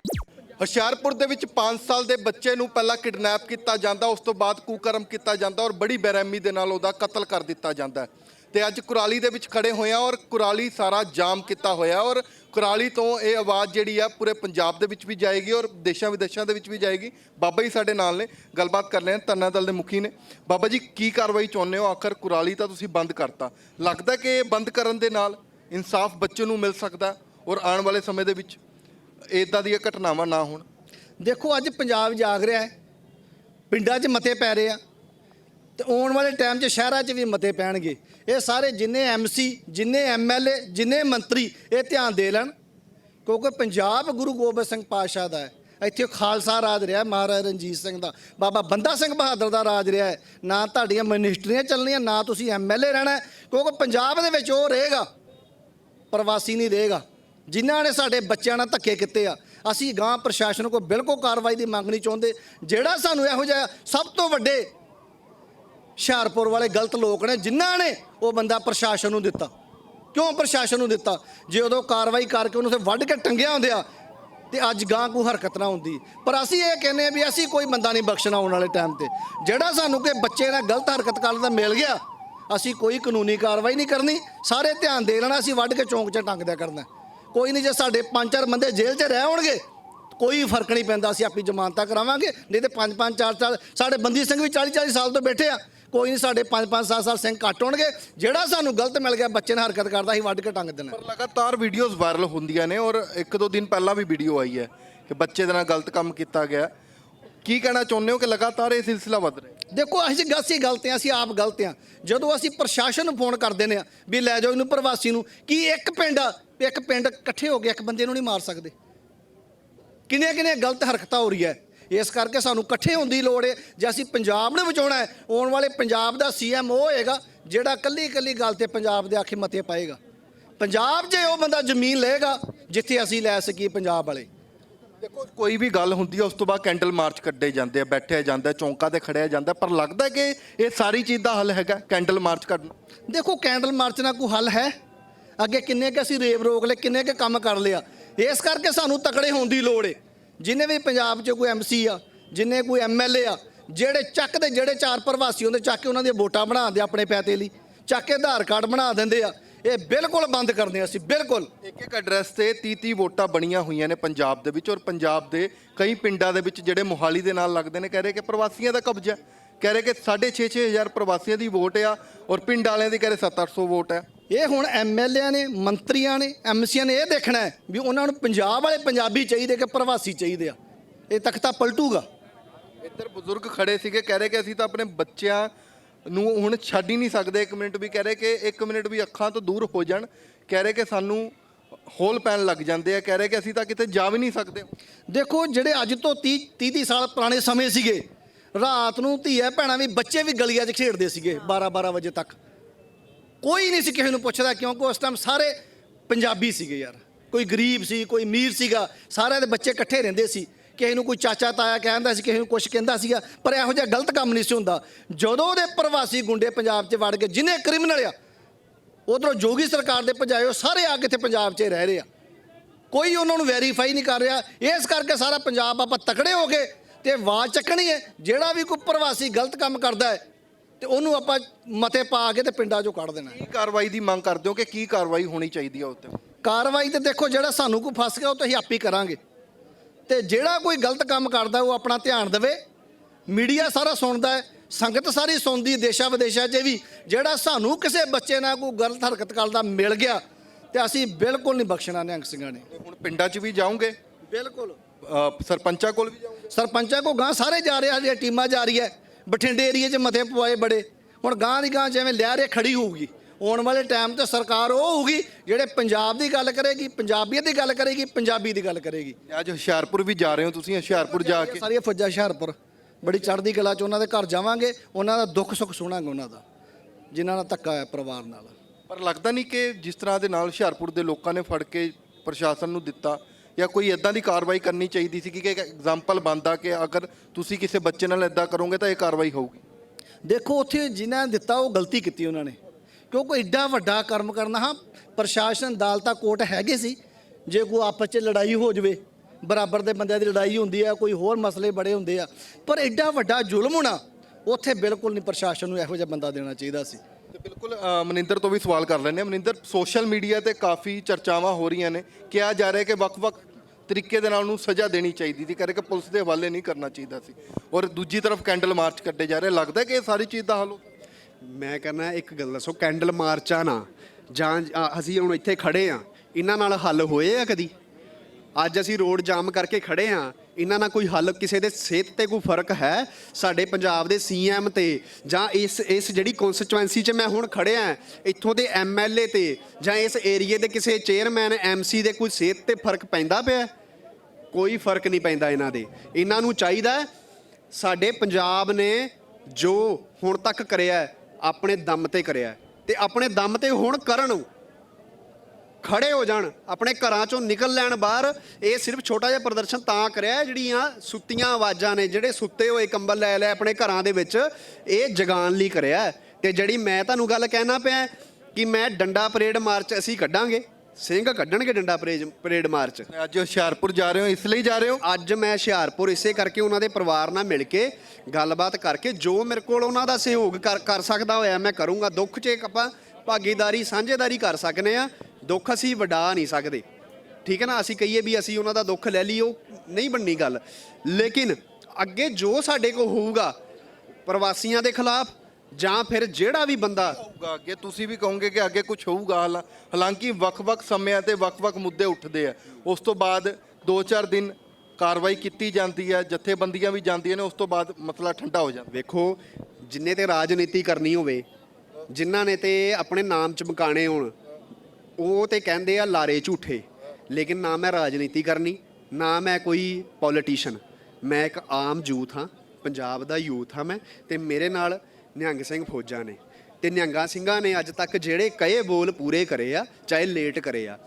ਹੁਸ਼ਿਆਰਪੁਰ ਦੇ ਵਿੱਚ 5 ਸਾਲ ਦੇ ਬੱਚੇ ਨੂੰ ਪਹਿਲਾਂ ਕਿਡਨੈਪ ਕੀਤਾ ਜਾਂਦਾ ਉਸ ਤੋਂ ਬਾਅਦ ਕੁਕਰਮ ਕੀਤਾ ਜਾਂਦਾ ਔਰ ਬੜੀ ਬੇਰਹਿਮੀ ਦੇ ਨਾਲ ਉਹਦਾ ਕਤਲ ਕਰ ਦਿੱਤਾ ਜਾਂਦਾ। ਤੇ ਅੱਜ ਕੁਰਾਲੀ ਦੇ ਵਿੱਚ ਖੜੇ ਹੋਏ ਆ ਔਰ ਕੁਰਾਲੀ ਸਾਰਾ ਜਾਮ ਕੀਤਾ ਹੋਇਆ ਔਰ ਕੁਰਾਲੀ ਤੋਂ ਇਹ ਆਵਾਜ਼ ਜਿਹੜੀ ਆ ਪੂਰੇ ਪੰਜਾਬ ਦੇ ਵਿੱਚ ਵੀ ਜਾਏਗੀ ਔਰ ਦੇਸ਼ਾਂ ਵਿਦੇਸ਼ਾਂ ਦੇ ਵਿੱਚ ਵੀ ਜਾਏਗੀ। ਬਾਬਾ ਜੀ ਸਾਡੇ ਨਾਲ ਨੇ, ਗੱਲਬਾਤ ਕਰ ਰਹੇ ਹਾਂ ਧਰਨਾ ਦਲ ਦੇ ਮੁਖੀ ਨੇ। ਬਾਬਾ ਜੀ, ਕੀ ਕਾਰਵਾਈ ਚਾਹੁੰਦੇ ਹੋ? ਆਖਰ ਕੁਰਾਲੀ ਤਾਂ ਤੁਸੀਂ ਬੰਦ ਕਰਤਾ। ਲੱਗਦਾ ਕਿ ਇਹ ਬੰਦ ਕਰਨ ਦੇ ਨਾਲ ਇਨਸਾਫ ਬੱਚੇ ਨੂੰ ਮਿਲ ਸਕਦਾ ਔਰ ਆਉਣ ਵਾਲੇ ਸਮੇਂ ਦੇ ਵਿੱਚ ਇਦਾਂ ਦੀਆਂ ਘਟਨਾਵਾਂ ਨਾ ਹੋਣ। ਦੇਖੋ, ਅੱਜ ਪੰਜਾਬ ਜਾਗ ਰਿਹਾ ਹੈ। ਪਿੰਡਾਂ 'ਚ ਮਤੇ ਪੈ ਰਹੇ ਆ। ਤੇ ਆਉਣ ਵਾਲੇ ਟਾਈਮ 'ਚ ਸ਼ਹਿਰਾਂ 'ਚ ਵੀ ਮਤੇ ਪੈਣਗੇ। ਇਹ ਸਾਰੇ ਜਿੰਨੇ ਐਮਸੀ ਜਿੰਨੇ ਐਮਐਲਏ ਜਿੰਨੇ ਮੰਤਰੀ ਇਹ ਧਿਆਨ ਦੇ ਲੈਣ, ਕਿਉਂਕਿ ਪੰਜਾਬ ਗੁਰੂ ਗੋਬਿੰਦ ਸਿੰਘ ਪਾਤਸ਼ਾਹ ਦਾ ਹੈ। ਇੱਥੇ ਖਾਲਸਾ ਰਾਜ ਰਿਹਾ ਮਹਾਰਾਜਾ ਰਣਜੀਤ ਸਿੰਘ ਦਾ। ਬਾਬਾ ਬੰਦਾ ਸਿੰਘ ਬਹਾਦਰ ਦਾ ਰਾਜ ਰਿਹਾ ਹੈ। ਨਾ ਤੁਹਾਡੀਆਂ ਮਿਨਿਸਟਰੀਆਂ ਚੱਲਣੀਆਂ, ਨਾ ਤੁਸੀਂ ਐਮਐਲਏ ਰਹਿਣਾ ਕਿਉਂਕਿ ਪੰਜਾਬ ਦੇ ਵਿੱਚ ਉਹ ਰਹੇਗਾ, ਪ੍ਰਵਾਸੀ ਨਹੀਂ ਰਹੇਗਾ। ਜਿਨ੍ਹਾਂ ਨੇ ਸਾਡੇ ਬੱਚਿਆਂ ਨਾਲ ਧੱਕੇ ਕੀਤੇ ਆ, ਅਸੀਂ ਗਾਂ ਪ੍ਰਸ਼ਾਸਨ ਕੋਲ ਬਿਲਕੁਲ ਕਾਰਵਾਈ ਦੀ ਮੰਗ ਨਹੀਂ ਚਾਹੁੰਦੇ। ਜਿਹੜਾ ਸਾਨੂੰ ਇਹੋ ਜਿਹਾ ਸਭ ਤੋਂ ਵੱਡੇ ਹੁਸ਼ਿਆਰਪੁਰ ਵਾਲੇ ਗਲਤ ਲੋਕ ਨੇ, ਜਿਨ੍ਹਾਂ ਨੇ ਉਹ ਬੰਦਾ ਪ੍ਰਸ਼ਾਸਨ ਨੂੰ ਦਿੱਤਾ। ਕਿਉਂ ਪ੍ਰਸ਼ਾਸਨ ਨੂੰ ਦਿੱਤਾ? ਜੇ ਉਦੋਂ ਕਾਰਵਾਈ ਕਰਕੇ ਉਹਨੂੰ ਤੇ ਵੱਢ ਕੇ ਟੰਗਿਆ ਹੁੰਦਿਆ ਤੇ ਅੱਜ ਗਾਂ ਕੋਈ ਹਰਕਤ ਨਾ ਹੁੰਦੀ। ਪਰ ਅਸੀਂ ਇਹ ਕਹਿੰਦੇ ਆ ਵੀ ਅਸੀਂ ਕੋਈ ਬੰਦਾ ਨਹੀਂ ਬਖਸ਼ਣਾ ਆਉਣ ਵਾਲੇ ਟਾਈਮ ਤੇ। ਜਿਹੜਾ ਸਾਨੂੰ ਕਿ ਬੱਚੇ ਨਾਲ ਗਲਤ ਹਰਕਤ ਕਰਨ ਦਾ ਮਿਲ ਗਿਆ, ਅਸੀਂ ਕੋਈ ਕਾਨੂੰਨੀ ਕਾਰਵਾਈ ਨਹੀਂ ਕਰਨੀ। ਸਾਰੇ ਧਿਆਨ ਦੇ ਲੈਣਾ, ਅਸੀਂ ਵੱਢ ਕੇ ਚੌਂਕ 'ਚ ਟੰਗ ਦਿਆ ਕਰਨਾ। ਕੋਈ ਨਹੀਂ, ਜੇ ਸਾਡੇ ਪੰਜ ਚਾਰ ਬੰਦੇ ਜੇਲ੍ਹ 'ਚ ਰਹਿ ਹੋਣਗੇ ਕੋਈ ਫ਼ਰਕ ਨਹੀਂ ਪੈਂਦਾ, ਅਸੀਂ ਆਪਣੀ ਜ਼ਮਾਨਤਾਂ ਕਰਾਵਾਂਗੇ। ਨਹੀਂ ਤੇ ਪੰਜ ਪੰਜ, ਚਾਰ ਚਾਰ, ਸਾਡੇ ਬੰਦੀ ਸਿੰਘ ਵੀ 40 40 ਸਾਲ ਤੋਂ ਬੈਠੇ ਆ। ਕੋਈ ਨਹੀਂ ਸਾਡੇ ਪੰਜ ਪੰਜ ਸੱਤ ਸਾਲ ਸਿੰਘ ਘੱਟ ਹੋਣਗੇ। ਜਿਹੜਾ ਸਾਨੂੰ ਗਲਤ ਮਿਲ ਗਿਆ ਬੱਚੇ ਨਾਲ ਹਰਕਤ ਕਰਦਾ ਅਸੀਂ ਵੱਢ ਕੇ ਟੰਗ ਦੇਣਾ ਪਰ ਲਗਾਤਾਰ ਵੀਡੀਓਜ਼ ਵਾਇਰਲ ਹੁੰਦੀਆਂ ਨੇ ਔਰ ਇੱਕ ਦੋ ਦਿਨ ਪਹਿਲਾਂ ਵੀ ਵੀਡੀਓ ਆਈ ਹੈ ਕਿ ਬੱਚੇ ਦੇ ਨਾਲ ਗਲਤ ਕੰਮ ਕੀਤਾ ਗਿਆ। ਕੀ ਕਹਿਣਾ ਚਾਹੁੰਦੇ ਹੋ ਕਿ ਲਗਾਤਾਰ ਇਹ ਸਿਲਸਿਲਾ ਵੱਧ ਰਿਹਾ? ਦੇਖੋ ਅਸੀਂ ਗਲਤੀ ਗਲਤ ਆ ਅਸੀਂ ਆਪ ਗਲਤ ਆ ਜਦੋਂ ਅਸੀਂ ਪ੍ਰਸ਼ਾਸਨ ਨੂੰ ਫੋਨ ਕਰ ਦਿੰਦੇ ਆ ਵੀ ਲੈ ਜਾਓ ਇਹਨੂੰ ਪ੍ਰਵਾਸੀ ਨੂੰ ਕੀ ਇੱਕ ਪਿੰਡ ਇੱਕ ਪਿੰਡ ਇਕੱਠੇ ਹੋ ਕੇ ਇੱਕ ਬੰਦੇ ਨੂੰ ਨਹੀਂ ਮਾਰ ਸਕਦੇ? ਕਿੰਨੇ ਕਿੰਨੇ ਗਲਤ ਹਰਕਤਾਂ ਹੋ ਰਹੀ ਹੈ? ਇਸ ਕਰਕੇ ਸਾਨੂੰ ਇਕੱਠੇ ਹੋਣ ਦੀ ਲੋੜ ਹੈ ਜੇ ਅਸੀਂ ਪੰਜਾਬ ਨੂੰ ਬਚਾਉਣਾ ਹੈ ਆਉਣ ਵਾਲੇ ਪੰਜਾਬ ਦਾ ਸੀਐਮ ਉਹ ਹੋਏਗਾ ਜਿਹੜਾ ਕੱਲੀ ਕੱਲੀ ਗੱਲ ਤੇ ਪੰਜਾਬ ਦੇ ਆਖੇ ਮਤੇ ਪਾਏਗਾ। ਪੰਜਾਬ 'ਚ ਉਹ ਬੰਦਾ ਜ਼ਮੀਨ ਲਏਗਾ ਜਿੱਥੇ ਅਸੀਂ ਲੈ ਸਕੀਏ ਪੰਜਾਬ ਵਾਲੇ। ਦੇਖੋ ਕੋਈ ਵੀ ਗੱਲ ਹੁੰਦੀ ਹੈ ਉਸ ਤੋਂ ਬਾਅਦ ਕੈਂਡਲ ਮਾਰਚ ਕੱਢੇ ਜਾਂਦੇ ਆ ਬੈਠਿਆ ਜਾਂਦਾ ਚੌਂਕਾਂ ਤੇ ਖੜਿਆ ਜਾਂਦਾ ਪਰ ਲੱਗਦਾ ਕਿ ਇਹ ਸਾਰੀ ਚੀਜ਼ ਦਾ ਹੱਲ ਹੈਗਾ ਕੈਂਡਲ ਮਾਰਚ ਕੱਢਣਾ ਦੇਖੋ ਕੈਂਡਲ ਮਾਰਚ ਨਾਲ ਕੋਈ ਹੱਲ ਹੈ? ਅੱਗੇ ਕਿੰਨੇ ਕੁ ਅਸੀਂ ਰੇਪ ਰੋਕ ਲਏ ਕਿੰਨੇ ਕੁ ਕੰਮ ਕਰ ਲਿਆ। ਇਸ ਕਰਕੇ ਸਾਨੂੰ ਤਕੜੇ ਹੋਣ ਦੀ ਲੋੜ ਏ। ਜਿੰਨੇ ਵੀ ਪੰਜਾਬ 'ਚ ਕੋਈ ਐਮਸੀ ਆ, ਜਿੰਨੇ ਕੋਈ ਐਮਐਲਏ ਆ, ਜਿਹੜੇ ਚੱਕ ਦੇ ਜਿਹੜੇ ਚਾਰ ਪ੍ਰਵਾਸੀ ਹੁੰਦੇ, ਚੱਕ ਕੇ ਉਹਨਾਂ ਦੀਆਂ ਵੋਟਾਂ ਬਣਾ ਦਿੰਦੇ ਆਪਣੇ ਪੈਤੇ ਲਈ, ਚੱਕ ਕੇ ਆਧਾਰ ਕਾਰਡ ਬਣਾ ਦਿੰਦੇ ਆ, ਇਹ ਬਿਲਕੁਲ ਬੰਦ ਕਰਦੇ ਆ ਅਸੀਂ, ਬਿਲਕੁਲ। ਇੱਕ ਇੱਕ ਐਡਰੈਸ ਤੇ 30 30 ਵੋਟਾਂ ਬਣੀਆਂ ਹੋਈਆਂ ਨੇ ਪੰਜਾਬ ਦੇ ਵਿੱਚ ਔਰ ਪੰਜਾਬ ਦੇ ਕਈ ਪਿੰਡਾਂ ਦੇ ਵਿੱਚ ਜਿਹੜੇ ਮੋਹਾਲੀ ਦੇ ਨਾਲ ਲੱਗਦੇ ਨੇ, ਕਹਿ ਰਹੇ ਕਿ ਪ੍ਰਵਾਸੀਆਂ ਦਾ ਕਬਜ਼ਾ ਕਹਿ ਰਹੇ ਕਿ 6.5 ਹਜ਼ਾਰ ਪ੍ਰਵਾਸੀਆਂ ਦੀ ਵੋਟ ਆ ਔਰ ਪਿੰਡ ਵਾਲਿਆਂ ਦੀ ਕਹਿ ਰਹੇ 7-800 ਵੋਟ ਹੈ। ਇਹ ਹੁਣ ਐਮਐਲਏ ਨੇ ਮੰਤਰੀਆਂ ਨੇ ਐਮਸੀਆਂ ਨੇ ਇਹ ਦੇਖਣਾ ਹੈ ਵੀ ਉਹਨਾਂ ਨੂੰ ਪੰਜਾਬ ਵਾਲੇ ਪੰਜਾਬੀ ਚਾਹੀਦੇ ਕਿ ਪ੍ਰਵਾਸੀ ਚਾਹੀਦੇ ਆ। ਇਹ ਤਖਤਾ ਪਲਟੂਗਾ। ਇੱਧਰ ਬਜ਼ੁਰਗ ਖੜੇ ਸੀਗੇ ਕਹਿ ਰਹੇ ਕਿ ਅਸੀਂ ਤਾਂ ਆਪਣੇ ਬੱਚਿਆਂ ਨੂੰ ਹੁਣ ਛੱਡ ਹੀ ਨਹੀਂ ਸਕਦੇ। ਇੱਕ ਮਿੰਟ ਵੀ ਕਹਿ ਰਹੇ ਕਿ ਇੱਕ ਮਿੰਟ ਵੀ ਅੱਖਾਂ ਤੋਂ ਦੂਰ ਹੋ ਜਾਣ। ਕਹਿ ਰਹੇ ਕਿ ਸਾਨੂੰ ਹੋਲ ਪੈਣ ਲੱਗ ਜਾਂਦੇ ਆ। ਕਹਿ ਰਹੇ ਕਿ ਅਸੀਂ ਤਾਂ ਕਿਤੇ ਜਾ ਵੀ ਨਹੀਂ ਸਕਦੇ। ਦੇਖੋ ਜਿਹੜੇ ਅੱਜ ਤੋਂ 30 30 30 ਸਾਲ ਪੁਰਾਣੇ ਸਮੇਂ ਸੀਗੇ ਰਾਤ ਨੂੰ ਧੀਆ ਭੈਣਾਂ ਵੀ ਬੱਚੇ ਵੀ ਗਲੀਆਂ 'ਚ ਖੇਡਦੇ ਸੀਗੇ 12 12 ਵਜੇ ਤੱਕ। ਕੋਈ ਨਹੀਂ ਸੀ ਕਿਸੇ ਨੂੰ ਪੁੱਛਦਾ, ਕਿਉਂਕਿ ਉਸ ਟਾਈਮ ਸਾਰੇ ਪੰਜਾਬੀ ਸੀਗੇ ਯਾਰ। ਕੋਈ ਗਰੀਬ ਸੀ, ਕੋਈ ਅਮੀਰ ਸੀਗਾ, ਸਾਰਿਆਂ ਦੇ ਬੱਚੇ ਇਕੱਠੇ ਰਹਿੰਦੇ ਸੀ। ਕਿਸੇ ਨੂੰ ਕੋਈ ਚਾਚਾ, ਤਾਇਆ ਕਹਿੰਦਾ ਸੀ, ਕਿਸੇ ਨੂੰ ਕੁਝ ਕਹਿੰਦਾ ਸੀਗਾ, ਪਰ ਇਹੋ ਜਿਹਾ ਗਲਤ ਕੰਮ ਨਹੀਂ ਸੀ ਹੁੰਦਾ। ਜਦੋਂ ਦੇ ਪ੍ਰਵਾਸੀ ਗੁੰਡੇ ਪੰਜਾਬ 'ਚ ਵੜ ਗਏ, ਜਿਨੇ ਕ੍ਰਿਮੀਨਲ ਆ, ਉਧਰੋਂ ਜੋਗੀ ਸਰਕਾਰ ਦੇ ਭਜਾਏ, ਉਹ ਸਾਰੇ ਆ ਕੇ ਇੱਥੇ ਪੰਜਾਬ 'ਚ ਰਹਿ ਰਹੇ ਆ। ਕੋਈ ਉਹਨਾਂ ਨੂੰ ਵੈਰੀਫਾਈ ਨਹੀਂ ਕਰ ਰਿਹਾ। ਇਸ ਕਰਕੇ ਸਾਰਾ ਪੰਜਾਬ ਆਪਾਂ ਤਕੜੇ ਹੋ ਗਏ ਤੇ ਆਵਾਜ਼ ਚੱਕਣੀ ਹੈ। ਜਿਹੜਾ ਵੀ ਕੋਈ ਪ੍ਰਵਾਸੀ ਗਲਤ ਕੰਮ ਕਰਦਾ ਹੈ ਤੇ ਉਹਨੂੰ ਆਪਾਂ ਮਤੇ ਪਾ ਕੇ ਤੇ ਪਿੰਡਾਂ 'ਚੋਂ ਕੱਢ ਦੇਣਾ। ਕੀ ਕਾਰਵਾਈ ਦੀ ਮੰਗ ਕਰਦੇ ਹੋ ਕਿ ਕੀ ਕਾਰਵਾਈ ਹੋਣੀ ਚਾਹੀਦੀ ਹੈ ਉੱਤੇ? ਕਾਰਵਾਈ ਤੇ ਦੇਖੋ ਜਿਹੜਾ ਸਾਨੂੰ ਕੋਈ ਫਸ ਗਿਆ ਉਹ ਤਾਂ ਅਸੀਂ ਆਪੇ ਹੀ ਕਰਾਂਗੇ। ਤੇ ਜਿਹੜਾ ਕੋਈ ਗਲਤ ਕੰਮ ਕਰਦਾ ਉਹ ਆਪਣਾ ਧਿਆਨ ਦੇਵੇ। ਮੀਡੀਆ ਸਾਰਾ ਸੁਣਦਾ ਹੈ ਸੰਗਤ ਸਾਰੀ ਸੁਣਦੀ ਦੇਸ਼ਾਂ ਵਿਦੇਸ਼ਾਂ 'ਚ ਵੀ ਜਿਹੜਾ ਸਾਨੂੰ ਕਿਸੇ ਬੱਚੇ ਨਾਲ ਕੋਈ ਗਲਤ ਹਰਕਤ ਕਰਦਾ ਮਿਲ ਗਿਆ ਤੇ ਅਸੀਂ ਬਿਲਕੁਲ ਨਹੀਂ ਬਖਸ਼ਣਾ ਨਿਹੰਗ ਸਿੰਘਾਂ ਨੇ। ਹੁਣ ਪਿੰਡਾਂ 'ਚ ਵੀ ਜਾਓਗੇ? ਬਿਲਕੁਲ। ਸਰਪੰਚਾਂ ਕੋਲ ਵੀ ਜਾਓਗੇ? ਸਰਪੰਚਾਂ ਕੋ ਗਾਂ ਸਾਰੇ ਜਾ ਰਹੇ ਆ ਜਿਹੜੀਆਂ ਟੀਮਾਂ ਜਾ ਰਹੀ ਹੈ ਬਠਿੰਡੇ ਏਰੀਏ 'ਚ ਮਤੇ ਪਵਾਏ ਬੜੇ। ਹੁਣ ਗਾਂ ਦੀ ਗਾਂ ਜਿਵੇਂ ਲਿਆਰੇ ਖੜੀ ਹੋਊਗੀ ਆਉਣ ਵਾਲੇ ਟਾਈਮ ਤੇ ਸਰਕਾਰ ਉਹ ਹੋਊਗੀ ਜਿਹੜੇ ਪੰਜਾਬ ਦੀ ਗੱਲ ਕਰੇਗੀ ਪੰਜਾਬੀਅਤ ਦੀ ਗੱਲ ਕਰੇਗੀ ਪੰਜਾਬੀ ਦੀ ਗੱਲ ਕਰੇਗੀ। ਅੱਜ ਹੁਸ਼ਿਆਰਪੁਰ ਵੀ ਜਾ ਰਹੇ ਹੋ ਤੁਸੀਂ ਹੁਸ਼ਿਆਰਪੁਰ ਜਾ ਕੇ? ਸਾਰੀਆਂ ਫੌਜਾਂ ਹੁਸ਼ਿਆਰਪੁਰ। ਬੜੀ ਚੜ੍ਹਦੀ ਕਲਾ 'ਚ ਉਹਨਾਂ ਦੇ ਘਰ ਜਾਵਾਂਗੇ ਉਹਨਾਂ ਦਾ ਦੁੱਖ ਸੁੱਖ ਸੁਣਾਂਗੇ ਉਹਨਾਂ ਦਾ ਜਿਨ੍ਹਾਂ ਨਾਲ ਧੱਕਾ ਹੈ ਪਰਿਵਾਰ ਨਾਲ। ਪਰ ਲੱਗਦਾ ਨਹੀਂ ਕਿ ਜਿਸ ਤਰ੍ਹਾਂ ਦੇ ਨਾਲ ਹੁਸ਼ਿਆਰਪੁਰ ਦੇ ਲੋਕਾਂ ਨੇ ਫੜ ਕੇ ਪ੍ਰਸ਼ਾਸਨ ਨੂੰ ਦਿੱਤਾ ਜਾਂ ਕੋਈ ਇਦਾਂ ਦੀ ਕਾਰਵਾਈ ਕਰਨੀ ਚਾਹੀਦੀ ਸੀ ਕਿ ਇੱਕ ਐਗਜ਼ਾਮਪਲ ਬਣਦਾ ਕਿ ਅਗਰ ਤੁਸੀਂ ਕਿਸੇ ਬੱਚੇ ਨਾਲ ਇਦਾਂ ਕਰੋਗੇ ਤਾਂ ਇਹ ਕਾਰਵਾਈ ਹੋਊਗੀ? ਦੇਖੋ ਉੱਥੇ ਜਿਨ੍ਹਾਂ ਨੇ ਦਿੱਤਾ ਉਹ ਗਲਤੀ ਕੀਤੀ ਉਹਨਾਂ ਨੇ। ਕਿਉਂਕਿ ਐਡਾ ਵੱਡਾ ਕਰਮ ਕਰਨਾ ਹਾਂ ਪ੍ਰਸ਼ਾਸਨ ਅਦਾਲਤਾਂ ਕੋਰਟ ਹੈਗੇ ਸੀ। ਜੇ ਕੋਈ ਆਪਸ 'ਚ ਲੜਾਈ ਹੋ ਜਵੇ ਬਰਾਬਰ ਦੇ ਬੰਦਿਆਂ ਦੀ ਲੜਾਈ ਹੁੰਦੀ ਆ ਕੋਈ ਹੋਰ ਮਸਲੇ ਬੜੇ ਹੁੰਦੇ ਆ। ਪਰ ਐਡਾ ਵੱਡਾ ਜ਼ੁਲਮ ਹੋਣਾ ਉੱਥੇ ਬਿਲਕੁਲ ਨਹੀਂ ਪ੍ਰਸ਼ਾਸਨ ਨੂੰ ਇਹੋ ਜਿਹਾ ਬੰਦਾ ਦੇਣਾ ਚਾਹੀਦਾ ਸੀ। ਤੇ ਬਿਲਕੁਲ ਮਨਿੰਦਰ ਤੋਂ ਵੀ ਸਵਾਲ ਕਰ ਹਾਂ। ਮਨਿੰਦਰ ਸੋਸ਼ਲ ਮੀਡੀਆ ਤੇ ਕਾਫੀ ਚਰਚਾਵਾਂ ਹੋ ਰਹੀਆਂ ਨੇ। ਕਿਹਾ ਜਾ ਰਿਹਾ ਕਿ ਵੱਖ-ਵੱਖ ਤਰੀਕੇ ਦੇ ਨਾਲ ਉਹਨੂੰ ਸਜ਼ਾ ਦੇਣੀ ਚਾਹੀਦੀ ਸੀ ਕਰਕੇ ਪੁਲਿਸ ਦੇ ਹਵਾਲੇ ਨਹੀਂ ਕਰਨਾ ਚਾਹੀਦਾ ਸੀ। ਔਰ ਦੂਜੀ ਤਰਫ ਕੈਂਡਲ ਮਾਰਚ ਕੱਢੇ ਜਾ ਰਹੇ, ਲੱਗਦਾ ਕਿ ਇਹ ਸਾਰੀ ਚੀਜ਼ ਦਾ ਹੱਲ ਹੋ ਮੈਂ ਕਹਿੰਦਾ ਇੱਕ ਗੱਲ ਦੱਸੋ, ਕੈਂਡਲ ਮਾਰਚਾ ਨਾ, ਜਾਂ ਅਸੀਂ ਹੁਣ ਇੱਥੇ ਖੜੇ ਆ, ਇਹਨਾਂ ਨਾਲ ਹੱਲ ਹੋਏ ਆ ਕਦੀ? ਅੱਜ ਅਸੀਂ ਰੋਡ ਜਾਮ ਕਰਕੇ ਖੜੇ ਆ, ਇਹਨਾਂ ਨਾਲ ਕੋਈ ਹੱਲ, ਕਿਸੇ ਦੇ ਸਿਹਤ ਤੇ ਕੋਈ ਫ਼ਰਕ ਹੈ? ਸਾਡੇ ਪੰਜਾਬ ਦੇ ਸੀਐਮ ਤੇ, ਜਾਂ ਇਸ ਇਸ ਜਿਹੜੀ ਕਨਸਟੀਚੁਐਂਸੀ 'ਚ ਮੈਂ ਹੁਣ ਖੜਿਆ ਇੱਥੋਂ ਦੇ ਐਮਐਲਏ ਤੇ, ਜਾਂ ਇਸ ਏਰੀਏ ਦੇ ਕਿਸੇ ਚੇਅਰਮੈਨ ਐਮਸੀ ਦੇ ਕੋਈ ਸਿਹਤ ਤੇ ਫ਼ਰਕ ਪੈਂਦਾ ਪਿਆ? ਕੋਈ ਫ਼ਰਕ ਨਹੀਂ ਪੈਂਦਾ ਇਹਨਾਂ ਦੇ। ਇਹਨਾਂ ਨੂੰ ਚਾਹੀਦਾ ਸਾਡੇ ਪੰਜਾਬ ਨੇ ਜੋ ਹੁਣ ਤੱਕ ਕਰਿਆ ਆਪਣੇ ਦਮ ਤੇ ਕਰਿਆ ਹੈ। ਤੇ ਆਪਣੇ ਦਮ ਤੇ ਹੁਣ ਕਰਨ ਖੜੇ ਹੋ ਜਾਣ, ਆਪਣੇ ਘਰਾਂ ਚੋਂ ਨਿਕਲ ਲੈਣ ਬਾਹਰ, ਇਹ ਸਿਰਫ ਛੋਟਾ ਜਿਹਾ ਪ੍ਰਦਰਸ਼ਨ ਤਾਂ ਕਰਿਆ ਜਿਹੜੀਆਂ ਸੁੱਤੀਆਂ ਆਵਾਜ਼ਾਂ ਨੇ, ਜਿਹੜੇ ਸੁੱਤੇ ਹੋਏ ਕੰਬਲ ਲੈ ਲੈ ਆਪਣੇ ਘਰਾਂ ਦੇ ਵਿੱਚ, ਇਹ ਜਗਾਉਣ ਲਈ ਕਰਿਆ ਹੈ। ਤੇ ਜਿਹੜੀ ਮੈਂ ਤੁਹਾਨੂੰ ਗੱਲ ਕਹਿਣਾ ਪਿਆ ਕਿ ਮੈਂ ਡੰਡਾ ਪਰੇਡ ਮਾਰਚ ਅਸੀਂ ਕੱਢਾਂਗੇ। ਸਿੰਘ ਕੱਢਣਗੇ ਡੰਡਾ ਪਰੇਡ ਪਰੇਡ ਮਾਰਚ। ਅੱਜ ਹੁਸ਼ਿਆਰਪੁਰ ਜਾ ਰਹੇ ਹੋ ਇਸ ਲਈ ਜਾ ਰਹੇ ਹੋ? ਅੱਜ ਮੈਂ ਹੁਸ਼ਿਆਰਪੁਰ ਇਸੇ ਕਰਕੇ ਉਹਨਾਂ ਦੇ ਪਰਿਵਾਰ ਨਾਲ ਮਿਲ ਕੇ ਗੱਲਬਾਤ ਕਰਕੇ ਜੋ ਮੇਰੇ ਕੋਲ ਉਹਨਾਂ ਦਾ ਸਹਿਯੋਗ ਕਰ ਕਰ ਸਕਦਾ ਹੋਇਆ ਮੈਂ ਕਰੂੰਗਾ। ਦੁੱਖ 'ਚ ਇੱਕ ਆਪਾਂ ਭਾਗੀਦਾਰੀ ਸਾਂਝੇਦਾਰੀ ਕਰ ਸਕਨੇ ਆ। ਦੁੱਖ ਅਸੀਂ ਵਡਾ ਨਹੀਂ ਸਕਦੇ। ਠੀਕ ਹੈ ਨਾ? ਅਸੀਂ ਕਹੀਏ ਵੀ ਅਸੀਂ ਉਹਨਾਂ ਦਾ ਦੁੱਖ ਲੈ ਲਈ ਉਹ ਨਹੀਂ ਬਣਨੀ ਗੱਲ। ਲੇਕਿਨ ਅੱਗੇ ਜੋ ਸਾਡੇ ਕੋਲ ਹੋਊਗਾ ਪ੍ਰਵਾਸੀਆਂ ਦੇ ਖਿਲਾਫ ਜਾਂ ਫਿਰ ਜਿਹੜਾ ਵੀ ਬੰਦਾ ਹੋਊਗਾ ਅੱਗੇ ਤੁਸੀਂ ਵੀ ਕਹੋਗੇ ਕਿ ਅੱਗੇ ਕੁਝ ਹੋਊਗਾ ਹਾਲਾ- ਹਾਲਾਂਕਿ ਵੱਖ-ਵੱਖ ਸਮਿਆਂ ਤੇ ਵੱਖ-ਵੱਖ ਮੁੱਦੇ ਉੱਠਦੇ ਆ। ਉਸ ਤੋਂ ਬਾਅਦ 2-4 ਦਿਨ ਕਾਰਵਾਈ ਕੀਤੀ ਜਾਂਦੀ ਹੈ ਜਥੇਬੰਦੀਆਂ ਵੀ ਜਾਂਦੀਆਂ ਨੇ ਉਸ ਤੋਂ ਬਾਅਦ ਮਸਲਾ ਠੰਡਾ ਹੋ ਜਾਂਦਾ। ਵੇਖੋ ਜਿੰਨੇ ਤੇ ਰਾਜਨੀਤੀ ਕਰਨੀ ਹੋਵੇ ਜਿਨ੍ਹਾਂ ਨੇ ਤੇ ਆਪਣੇ ਨਾਮ ਚਮਕਾਣੇ ਹੋਣ ਉਹ ਤੇ ਕਹਿੰਦੇ ਆ ਲਾਰੇ ਝੂਠੇ। ਲੇਕਿਨ ਨਾ ਮੈਂ ਰਾਜਨੀਤੀ ਕਰਨੀ ਨਾ ਮੈਂ ਕੋਈ ਪੋਲੀਟੀਸ਼ੀਅਨ ਮੈਂ ਇੱਕ ਆਮ ਯੂਥ ਹਾਂ ਪੰਜਾਬ ਦਾ ਯੂਥ ਹਾਂ ਮੈਂ ਤੇ ਮੇਰੇ ਨਾਲ ਨਿਹੰਗ ਸਿੰਘ ਫੌਜਾਂ ਨੇ ਤੇ ਨਿਹੰਗਾਂ ਸਿੰਘਾਂ ਨੇ ਅੱਜ ਤੱਕ ਜਿਹੜੇ ਕਹੇ ਬੋਲ ਪੂਰੇ ਕਰੇ ਆ ਚਾਹੇ ਲੇਟ ਕਰੇ ਆ।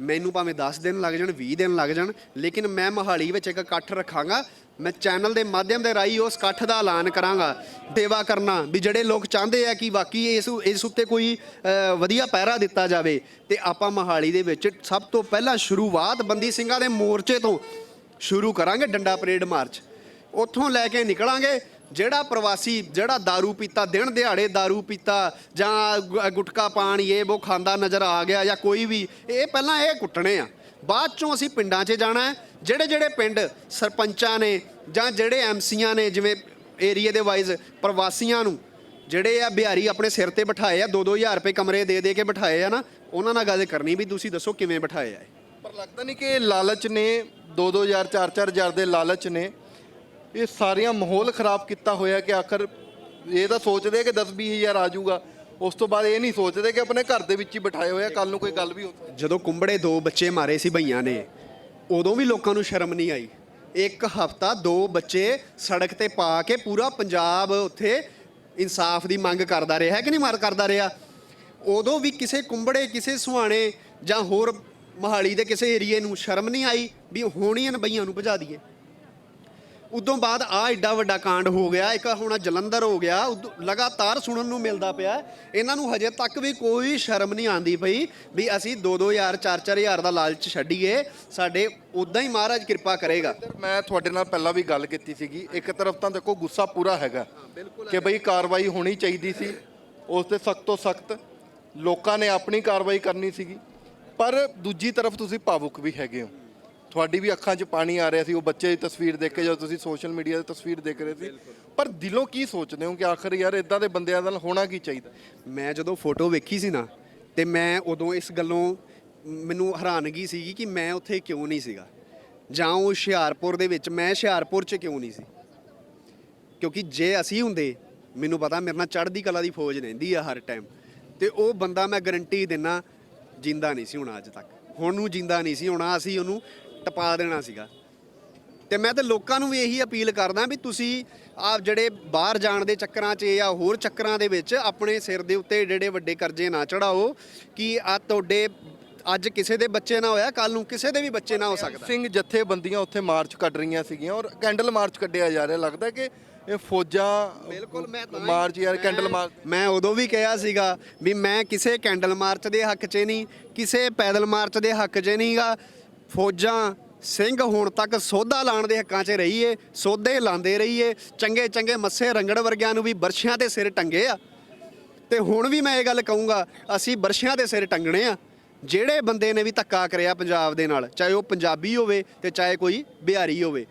ਮੈਨੂੰ ਭਾਵੇਂ 10 ਦਿਨ ਲੱਗ ਜਾਣ 20 ਦਿਨ ਲੱਗ ਜਾਣ ਲੇਕਿਨ ਮੈਂ ਮਹਾਲੀ ਵਿੱਚ ਇੱਕ ਇਕੱਠ ਰੱਖਾਂਗਾ। ਮੈਂ ਚੈਨਲ ਦੇ ਮਾਧਿਅਮ ਦੇ ਰਾਹੀਂ ਉਸ ਇਕੱਠ ਦਾ ਐਲਾਨ ਕਰਾਂਗਾ। ਦੇਵਾ ਕਰਨਾ ਵੀ ਜਿਹੜੇ ਲੋਕ ਚਾਹੁੰਦੇ ਆ ਕਿ ਵਾਕਈ ਇਸ ਇਸ ਉੱਤੇ ਕੋਈ ਅ, ਵਧੀਆ ਪਹਿਰਾ ਦਿੱਤਾ ਜਾਵੇ ਤੇ ਆਪਾਂ ਮਹਾਲੀ ਦੇ ਵਿੱਚ ਸਭ ਤੋਂ ਪਹਿਲਾਂ ਸ਼ੁਰੂਆਤ ਬੰਦੀ ਸਿੰਘਾਂ ਦੇ ਮੋਰਚੇ ਤੋਂ ਸ਼ੁਰੂ ਕਰਾਂਗੇ ਡੰਡਾ ਪਰੇਡ ਮਾਰਚ। ਉੱਥੋਂ ਲੈ ਕੇ ਨਿਕਲਾਂਗੇ ਜਿਹੜਾ ਪ੍ਰਵਾਸੀ ਜਿਹੜਾ दारू ਪੀਤਾ ਦਿਨ ਦਿਹਾੜੇ दारू ਪੀਤਾ ਜਾਂ ਗੁ- ਗੁਟਕਾ ਪਾਣ ਇਹ ਉਹ ਖਾਂਦਾ ਨਜ਼ਰ ਆ ਗਿਆ ਜਾਂ ਕੋਈ ਵੀ ਇਹ ਪਹਿਲਾਂ ਇਹ ਕੁੱਟਣੇ ਆ ਬਾਅਦ ਚੋਂ ਅਸੀਂ ਪਿੰਡਾਂ 'ਚ ਜਾਣਾ ਹੈ ਜਿਹੜੇ ਜਿਹੜੇ ਪਿੰਡ ਸਰਪੰਚਾਂ ਨੇ ਜਾਂ ਜਿਹੜੇ ਐਮਸੀਆਂ ਨੇ ਜਿਵੇਂ ਏਰੀਏ ਦੇ ਵਾਈਜ਼ ਪ੍ਰਵਾਸੀਆਂ ਨੂੰ ਜਿਹੜੇ ਆ ਬਿਹਾਰੀ ਆਪਣੇ ਸਿਰ ਤੇ ਬਿਠਾਏ ਆ 2-2000 ਰੁਪਏ ਕਮਰੇ ਦੇ ਦੇ ਕੇ ਬਿਠਾਏ ਆ ਨਾ ਉਹਨਾਂ ਨਾਲ ਗੱਲ ਕਰਨੀ ਵੀ ਤੁਸੀਂ ਦੱਸੋ ਕਿਵੇਂ ਬਿਠਾਏ ਆ ਇਹ? ਪਰ ਲੱਗਦਾ ਨਹੀਂ ਕਿ ਇਹ ਲਾਲਚ ਨੇ 2-2000 4-4000 ਦੇ ਲਾਲਚ ਨੇ ਇਹ ਸਾਰੀਆਂ ਮਾਹੌਲ ਖਰਾਬ ਕੀਤਾ ਹੋਇਆ ਕਿ ਆਖਰ ਇਹ ਤਾਂ ਸੋਚਦੇ ਕਿ 10-20000 ਆ ਜਾਊਗਾ। ਉਸ ਤੋਂ ਬਾਅਦ ਇਹ ਨਹੀਂ ਸੋਚਦੇ ਕਿ ਆਪਣੇ ਘਰ ਦੇ ਵਿੱਚ ਹੀ ਬਿਠਾਏ ਹੋਏ ਆ ਕੱਲ ਨੂੰ ਕੋਈ ਗੱਲ ਵੀ ਹੋ ਜਦੋਂ ਕੁੰਬੜੇ ਦੋ ਬੱਚੇ ਮਾਰੇ ਸੀ ਭਈਆਂ ਨੇ, ਉਦੋਂ ਵੀ ਲੋਕਾਂ ਨੂੰ ਸ਼ਰਮ ਨਹੀਂ ਆਈ। ਇੱਕ ਹਫਤਾ ਦੋ ਬੱਚੇ ਸੜਕ ਤੇ ਪਾ ਕੇ ਪੂਰਾ ਪੰਜਾਬ ਉੱਥੇ ਇਨਸਾਫ ਦੀ ਮੰਗ ਕਰਦਾ ਰਿਹਾ, ਹੈ ਕਿ ਨਹੀਂ ਮਾਰ ਕਰਦਾ ਰਿਹਾ? ਉਦੋਂ ਵੀ ਕਿਸੇ ਕੁੰਬੜੇ, ਕਿਸੇ ਸੁਹਾਣੇ ਜਾਂ ਹੋਰ ਮਹਾਲੀ ਦੇ ਕਿਸੇ ਏਰੀਏ ਨੂੰ ਸ਼ਰਮ ਨਹੀਂ ਆਈ ਵੀ ਹੋਣੀਆਂ ਬਈਆਂ ਨੂੰ ਭਜਾ ਦਈਏ। ਉਦੋਂ ਬਾਅਦ ਆ ਐਡਾ ਵੱਡਾ ਕਾਂਡ ਹੋ ਗਿਆ, ਇੱਕ ਹੁਣ ਜਲੰਧਰ ਹੋ ਗਿਆ, ਉਦੋਂ ਲਗਾਤਾਰ ਸੁਣਨ ਨੂੰ ਮਿਲਦਾ ਪਿਆ। ਇਹਨਾਂ ਨੂੰ ਹਜੇ ਤੱਕ ਵੀ ਕੋਈ ਸ਼ਰਮ ਨਹੀਂ ਆਂਦੀ ਪਈ ਵੀ ਅਸੀਂ 2-2000 4-4000 ਦਾ ਲਾਲਚ ਛੱਡੀਏ, ਸਾਡੇ ਉਦਾਂ ਹੀ ਮਹਾਰਾਜ ਕਿਰਪਾ ਕਰੇਗਾ। ਮੈਂ ਤੁਹਾਡੇ ਨਾਲ ਪਹਿਲਾਂ ਵੀ ਗੱਲ ਕੀਤੀ ਸੀਗੀ, ਇੱਕ ਤਰਫ ਤਾਂ ਦੇਖੋ ਗੁੱਸਾ ਪੂਰਾ ਹੈਗਾ ਕਿ ਬਈ ਕਾਰਵਾਈ ਹੋਣੀ ਚਾਹੀਦੀ ਸੀ, ਉਸ ਤੇ ਸਖਤ ਤੋਂ ਸਖਤ ਲੋਕਾਂ ਨੇ ਆਪਣੀ ਕਾਰਵਾਈ ਕਰਨੀ ਸੀਗੀ, ਪਰ ਦੂਜੀ ਤਰਫ ਤੁਸੀਂ ਭਾਵੁਕ ਵੀ ਹੈਗੇ ਹੋ। ਤੁਹਾਡੀ ਵੀ ਅੱਖਾਂ 'ਚ ਪਾਣੀ ਆ ਰਿਹਾ ਸੀ, ਉਹ ਬੱਚੇ ਦੀ ਤਸਵੀਰ ਦੇਖ ਕੇ ਜਦੋਂ ਤੁਸੀਂ ਸੋਸ਼ਲ ਮੀਡੀਆ ਤੇ ਤਸਵੀਰ ਦੇਖ ਰਹੇ ਸੀ। ਪਰ ਦਿਲੋਂ ਕੀ ਸੋਚਦੇ ਹੋ ਕਿ ਆਖਰ ਯਾਰ ਇਦਾਂ ਦੇ ਬੰਦਿਆਂ ਨਾਲ ਹੋਣਾ ਕੀ ਚਾਹੀਦਾ? ਮੈਂ ਜਦੋਂ ਫੋਟੋ ਵੇਖੀ ਸੀ ਨਾ, ਤੇ ਮੈਂ ਉਦੋਂ ਇਸ ਗੱਲੋਂ ਮੈਨੂੰ ਹੈਰਾਨਗੀ ਸੀਗੀ ਕਿ ਮੈਂ ਉੱਥੇ ਕਿਉਂ ਨਹੀਂ ਸੀਗਾ। ਜਾਂ ਉਹ ਹੁਸ਼ਿਆਰਪੁਰ ਦੇ ਵਿੱਚ, ਮੈਂ ਹੁਸ਼ਿਆਰਪੁਰ 'ਚ ਕਿਉਂ ਨਹੀਂ ਸੀ? ਕਿਉਂਕਿ ਜੇ ਅਸੀਂ ਹੁੰਦੇ, ਮੈਨੂੰ ਪਤਾ ਮੇਰੇ ਨਾਲ ਚੜ੍ਹਦੀ ਕਲਾ ਦੀ ਫੌਜ ਰਹਿੰਦੀ ਆ ਹਰ ਟਾਈਮ ਤੇ ਉਹ ਬੰਦਾ ਮੈਂ ਗਰੰਟੀ ਦਿੰਨਾ, ਜਿੰਦਾ ਨਹੀਂ ਸੀ ਹੁਣ ਅੱਜ ਤੱਕ। ਹੁਣ ਨੂੰ ਜਿੰਦਾ ਨਹੀਂ ਸੀ ਹੋਣਾ, ਅਸੀਂ ਉਹਨੂੰ ਟਪਾ ਦੇਣਾ ਸੀਗਾ। ਤੇ ਮੈਂ ਤੇ ਲੋਕਾਂ ਨੂੰ ਵੀ ਇਹੀ ਅਪੀਲ ਕਰਦਾ ਵੀ ਤੁਸੀਂ ਆਪ ਜਿਹੜੇ ਬਾਹਰ ਜਾਣ ਦੇ ਚੱਕਰਾਂ 'ਚ ਜਾਂ ਹੋਰ ਚੱਕਰਾਂ ਦੇ ਵਿੱਚ ਆਪਣੇ ਸਿਰ ਦੇ ਉੱਤੇ ਜਿਹੜੇ ਵੱਡੇ ਕਰਜ਼ੇ ਨਾ ਚੜਾਓ ਕਿ ਆ ਤੁਹਾਡੇ ਅੱਜ ਕਿਸੇ ਦੇ ਬੱਚੇ ਨਾ ਹੋਇਆ ਕੱਲ ਨੂੰ ਕਿਸੇ ਦੇ ਵੀ ਬੱਚੇ ਨਾ ਹੋ ਸਕਦਾ। ਸਿੰਘ ਜਥੇਬੰਦੀਆਂ ਉੱਥੇ ਮਾਰਚ ਕੱਢ ਰਹੀਆਂ ਸੀਗੀਆਂ ਔਰ ਕੈਂਡਲ ਮਾਰਚ ਕੱਢਿਆ ਜਾ ਰਿਹਾ। ਲੱਗਦਾ ਕਿ ਇਹ ਫੌਜਾਂ ਬਿਲਕੁਲ ਮੈਂ ਤਾਂ ਮਾਰਚ ਯਾਰ ਕੈਂਡਲ ਮਾਰਚ ਮੈਂ ਉਦੋਂ ਵੀ ਕਿਹਾ ਸੀਗਾ ਵੀ ਮੈਂ ਕਿਸੇ ਕੈਂਡਲ ਮਾਰਚ ਦੇ ਹੱਕ 'ਚ ਨਹੀਂ ਕਿਸੇ ਪੈਦਲ ਮਾਰਚ ਦੇ ਹੱਕ 'ਚ ਨਹੀਂਗਾ ਫੌਜਾਂ ਸਿੰਘ ਹੁਣ ਤੱਕ ਸੋਧਾ ਲਾਣ ਦੇ ਹੱਕਾਂ 'ਚ ਰਹੀਏ ਸੋਧੇ ਲਾਉਂਦੇ ਰਹੀਏ ਚੰਗੇ ਚੰਗੇ ਮੱਸੇ ਰੰਗੜ ਵਰਗਿਆਂ ਨੂੰ ਵੀ ਬਰਸ਼ਿਆਂ ਤੇ ਸਿਰ ਟੰਗੇ ਆ। ਤੇ ਹੁਣ ਵੀ ਮੈਂ ਇਹ ਗੱਲ ਕਹੂੰਗਾ, ਅਸੀਂ ਬਰਸ਼ਿਆਂ ਦੇ ਸਿਰ ਟੰਗਣੇ ਆ। ਜਿਹੜੇ ਬੰਦੇ ਨੇ ਵੀ ਧੱਕਾ ਕਰਿਆ ਪੰਜਾਬ ਦੇ ਨਾਲ, ਚਾਹੇ ਉਹ ਪੰਜਾਬੀ ਹੋਵੇ ਤੇ ਚਾਹੇ ਕੋਈ ਬਿਹਾਰੀ ਹੋਵੇ,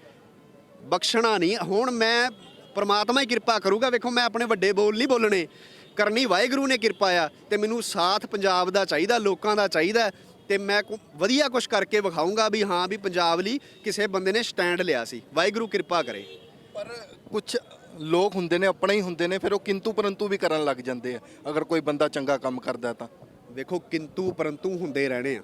ਬਖਸ਼ਣਾ ਨਹੀਂ। ਹੁਣ ਮੈਂ ਪਰਮਾਤਮਾ ਹੀ ਕਿਰਪਾ ਕਰੂਗਾ, ਵੇਖੋ ਮੈਂ ਆਪਣੇ ਵੱਡੇ ਬੋਲ ਨਹੀਂ ਬੋਲਣੇ। ਕਰਨੀ ਵਾਹਿਗੁਰੂ ਨੇ ਕਿਰਪਾ ਆ ਤੇ ਮੈਨੂੰ ਸਾਥ ਪੰਜਾਬ ਦਾ ਚਾਹੀਦਾ, ਲੋਕਾਂ ਦਾ ਚਾਹੀਦਾ। ਤੇ ਮੈਂ ਕੁ- ਵਧੀਆ ਕੁਝ ਕਰਕੇ ਵਿਖਾਊਂਗਾ ਵੀ ਹਾਂ ਵੀ ਪੰਜਾਬ ਲਈ ਕਿਸੇ ਬੰਦੇ ਨੇ ਸਟੈਂਡ ਲਿਆ ਸੀ। ਵਾਹਿਗੁਰੂ ਕਿਰਪਾ ਕਰੇ। ਪਰ ਕੁਝ ਲੋਕ ਹੁੰਦੇ ਨੇ ਆਪਣੇ ਹੀ ਹੁੰਦੇ ਨੇ ਫਿਰ ਉਹ ਕਿੰਤੂ ਪਰੰਤੂ ਵੀ ਕਰਨ ਲੱਗ ਜਾਂਦੇ ਆ। ਅਗਰ ਕੋਈ ਬੰਦਾ ਚੰਗਾ ਕੰਮ ਕਰਦਾ ਤਾਂ। ਵੇਖੋ ਕਿੰਤੂ ਪਰੰਤੂ ਹੁੰਦੇ ਰਹਿਣੇ ਆ।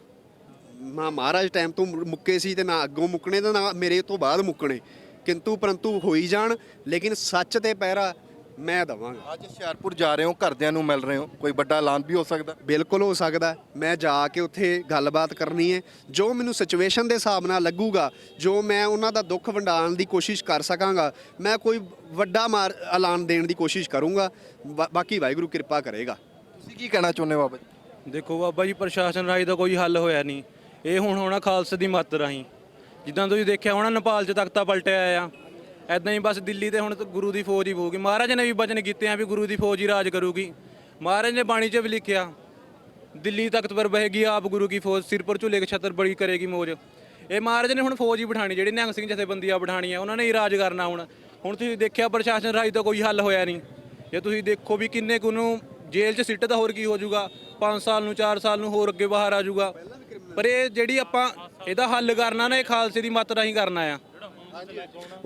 ਮਾ ਮਹਾਰਾਜ ਟਾਈਮ ਤੋਂ ਮੁ- ਮੁੱਕੇ ਸੀ ਤੇ ਨਾ ਅੱਗੋਂ ਮੁੱਕਣੇ ਤੇ ਨਾ ਮੇਰੇ ਤੋਂ ਬਾਅਦ ਮੁੱਕਣੇ। ਕਿੰਤੂ ਪਰੰਤੂ ਹੋਈ ਜਾਣ ਲੇਕਿਨ ਸੱਚ ਤੇ ਪਹਿਰਾ ਮੈਂ ਦਵਾਂਗਾ। ਅੱਜ ਹੁਸ਼ਿਆਰਪੁਰ ਜਾ ਰਹੇ ਹੋ ਘਰਦਿਆਂ ਨੂੰ ਮਿਲ ਰਹੇ ਹੋ। ਕੋਈ ਵੱਡਾ ਐਲਾਨ ਵੀ ਹੋ ਸਕਦਾ? ਬਿਲਕੁਲ ਹੋ ਸਕਦਾ ਹੈ। ਮੈਂ ਜਾ ਕੇ ਉੱਥੇ ਗੱਲਬਾਤ ਕਰਨੀ ਹੈ। ਜੋ ਮੈਨੂੰ ਸਿਚੁਏਸ਼ਨ ਦੇ ਹਿਸਾਬ ਨਾਲ ਲੱਗੂਗਾ ਜੋ ਮੈਂ ਉਹਨਾਂ ਦਾ ਦੁੱਖ ਵੰਡਾਉਣ ਦੀ ਕੋਸ਼ਿਸ਼ ਕਰ ਸਕਾਂਗਾ ਮੈਂ ਕੋਈ ਵੱਡਾ ਮਾਰ ਐਲਾਨ ਦੇਣ ਦੀ ਕੋਸ਼ਿਸ਼ ਕਰੂੰਗਾ। ਬਾ- ਬਾਕੀ ਵਾਹਿਗੁਰੂ ਕਿਰਪਾ ਕਰੇਗਾ। ਤੁਸੀਂ ਕੀ ਕਹਿਣਾ ਚਾਹੁੰਦੇ ਹੋ ਬਾਬਾ ਜੀ? ਦੇਖੋ ਬਾਬਾ ਜੀ ਪ੍ਰਸ਼ਾਸਨ ਰਾਹੀਂ ਦਾ ਕੋਈ ਹੱਲ ਹੋਇਆ ਨਹੀਂ। ਇਹ ਹੁਣ ਹੋਣਾ ਖਾਲਸੇ ਦੀ ਮੱਤ ਰਾਹੀਂ। ਜਿੱਦਾਂ ਤੁਸੀਂ ਦੇਖਿਆ ਹੋਣਾ ਨੇਪਾਲ 'ਚ ਤਖਤਾ ਪਲਟਿਆ ਆ। ਐਦਾਂ ਹੀ ਬਸ ਦਿੱਲੀ ਤੇ ਹੁਣ ਤਾਂ ਗੁਰੂ ਦੀ ਫੌਜ ਹੀ ਹੋਊਗੀ ਮਹਾਰਾਜ ਨੇ ਵੀ ਬਚਨ ਕੀਤੇ ਆ ਵੀ ਗੁਰੂ ਦੀ ਫੌਜ ਹੀ ਰਾਜ ਕਰੂਗੀ। ਮਹਾਰਾਜ ਨੇ ਬਾਣੀ 'ਚ ਵੀ ਲਿਖਿਆ, ਦਿੱਲੀ ਤਖਤ ਪਰ ਬਹੇਗੀ ਆਪ ਗੁਰੂ ਕੀ ਫੌਜ, ਸਿਰ ਪਰ ਝੂਲੇ ਕੇ ਛਤਰ ਬੜੀ ਕਰੇਗੀ ਮੌਜ। ਇਹ ਮਹਾਰਾਜ ਨੇ ਹੁਣ ਫੌਜ ਹੀ ਬਿਠਾਣੀ ਜਿਹੜੀ ਨਿਹੰਗ ਸਿੰਘ ਜਥੇਬੰਦੀਆਂ ਬਿਠਾਣੀਆਂ ਉਹਨਾਂ ਨੇ ਹੀ ਰਾਜ ਕਰਨਾ ਹੁਣ। ਹੁਣ ਤੁਸੀਂ ਦੇਖਿਆ ਪ੍ਰਸ਼ਾਸਨ ਰਾਹੀਂ ਤਾਂ ਕੋਈ ਹੱਲ ਹੋਇਆ ਨਹੀਂ। ਜੇ ਤੁਸੀਂ ਦੇਖੋ ਵੀ ਕਿੰਨੇ ਕੁ ਨੂੰ ਜੇਲ੍ਹ 'ਚ ਸਿੱਟ ਤਾਂ ਹੋਰ ਕੀ ਹੋ ਜਾਊਗਾ 5 ਸਾਲ ਨੂੰ 4 ਸਾਲ ਨੂੰ ਹੋਰ ਅੱਗੇ ਬਾਹਰ ਆ ਜਾਊਗਾ। ਪਰ ਇਹ ਜਿਹੜੀ ਆਪਾਂ, ਇਹਦਾ ਹੱਲ ਕਰਨਾ ਨਾ, ਇਹ ਖਾਲਸੇ ਦੀ ਮੱਤ ਰਾਹੀਂ ਕਰਨਾ ਆ।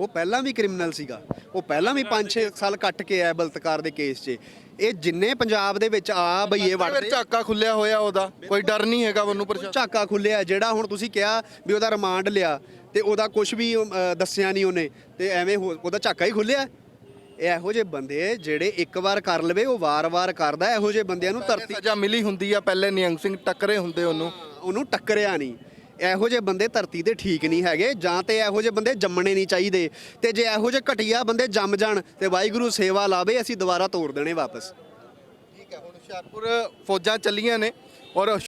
ਉਹ ਪਹਿਲਾਂ ਵੀ ਕ੍ਰਿਮੀਨਲ ਸੀਗਾ। ਉਹ ਪਹਿਲਾਂ ਵੀ 5-6 ਸਾਲ ਕੱਟ ਕੇ ਆਇਆ ਬਲਤਕਾਰ ਦੇ ਕੇਸ 'ਚ। ਇਹ ਜਿੰਨੇ ਪੰਜਾਬ ਦੇ ਵਿੱਚ ਆ ਬਈਏ ਵੜਦੇ ਝਾਕਾ ਖੁੱਲਿਆ ਹੋਇਆ ਉਹਦਾ। ਕੋਈ ਡਰ ਨਹੀਂ ਹੈਗਾ ਉਹਨੂੰ ਪ੍ਰਸ਼ਾਸਨ ਝਾਕਾ ਖੁੱਲਿਆ ਜਿਹੜਾ ਹੁਣ ਤੁਸੀਂ ਕਿਹਾ ਵੀ ਉਹਦਾ ਰਿਮਾਂਡ ਲਿਆ ਤੇ ਉਹਦਾ ਕੁਝ ਵੀ ਅ, ਦੱਸਿਆ ਨਹੀਂ ਉਹਨੇ। ਤੇ ਐਵੇਂ ਹੋ- ਉਹਦਾ ਝਾਕਾ ਹੀ ਖੁੱਲਿਆ। ਇਹ ਇਹੋ ਜਿਹੇ ਬੰਦੇ ਜਿਹੜੇ ਇੱਕ ਵਾਰ ਕਰ ਲਵੇ ਉਹ ਵਾਰ-ਵਾਰ ਕਰਦਾ। ਇਹੋ ਜਿਹੇ ਬੰਦਿਆਂ ਨੂੰ ਧਰਤੀ ਸਜ਼ਾ ਮਿਲੀ ਹੁੰਦੀ ਆ ਪਹਿਲੇ ਨਿਹੰਗ ਸਿੰਘ ਟੱਕਰੇ ਹੁੰਦੇ ਉਹਨੂੰ। ਉਹਨੂੰ ਟੱਕਰਿਆ ਨਹੀਂ। ਇਹੋ ਜਿਹੇ ਬੰਦੇ ਧਰਤੀ ਤੇ ਠੀਕ ਨਹੀਂ ਹੈਗੇ ਜਾਂ ਤੇ ਇਹੋ ਜਿਹੇ ਬੰਦੇ ਜੰਮਣੇ ਨਹੀਂ ਚਾਹੀਦੇ ਤੇ ਜੇ ਇਹੋ ਜਿਹੇ ਘਟੀਆ ਬੰਦੇ ਜੰਮ ਜਾਣ ਤੇ ਵਾਹਿਗੁਰੂ ਸੇਵਾ ਲਾਵੇ ਅਸੀਂ ਦੁਬਾਰਾ ਤੋੜ ਦੇਣੇ ਵਾਪਸ। ਠੀਕ ਹੈ ਹੁਣ ਹੁਸ਼ਿਆਰਪੁਰ ਫੌਜਾਂ ਚੱਲੀਆਂ ਨੇ ਔਰ ਔਰ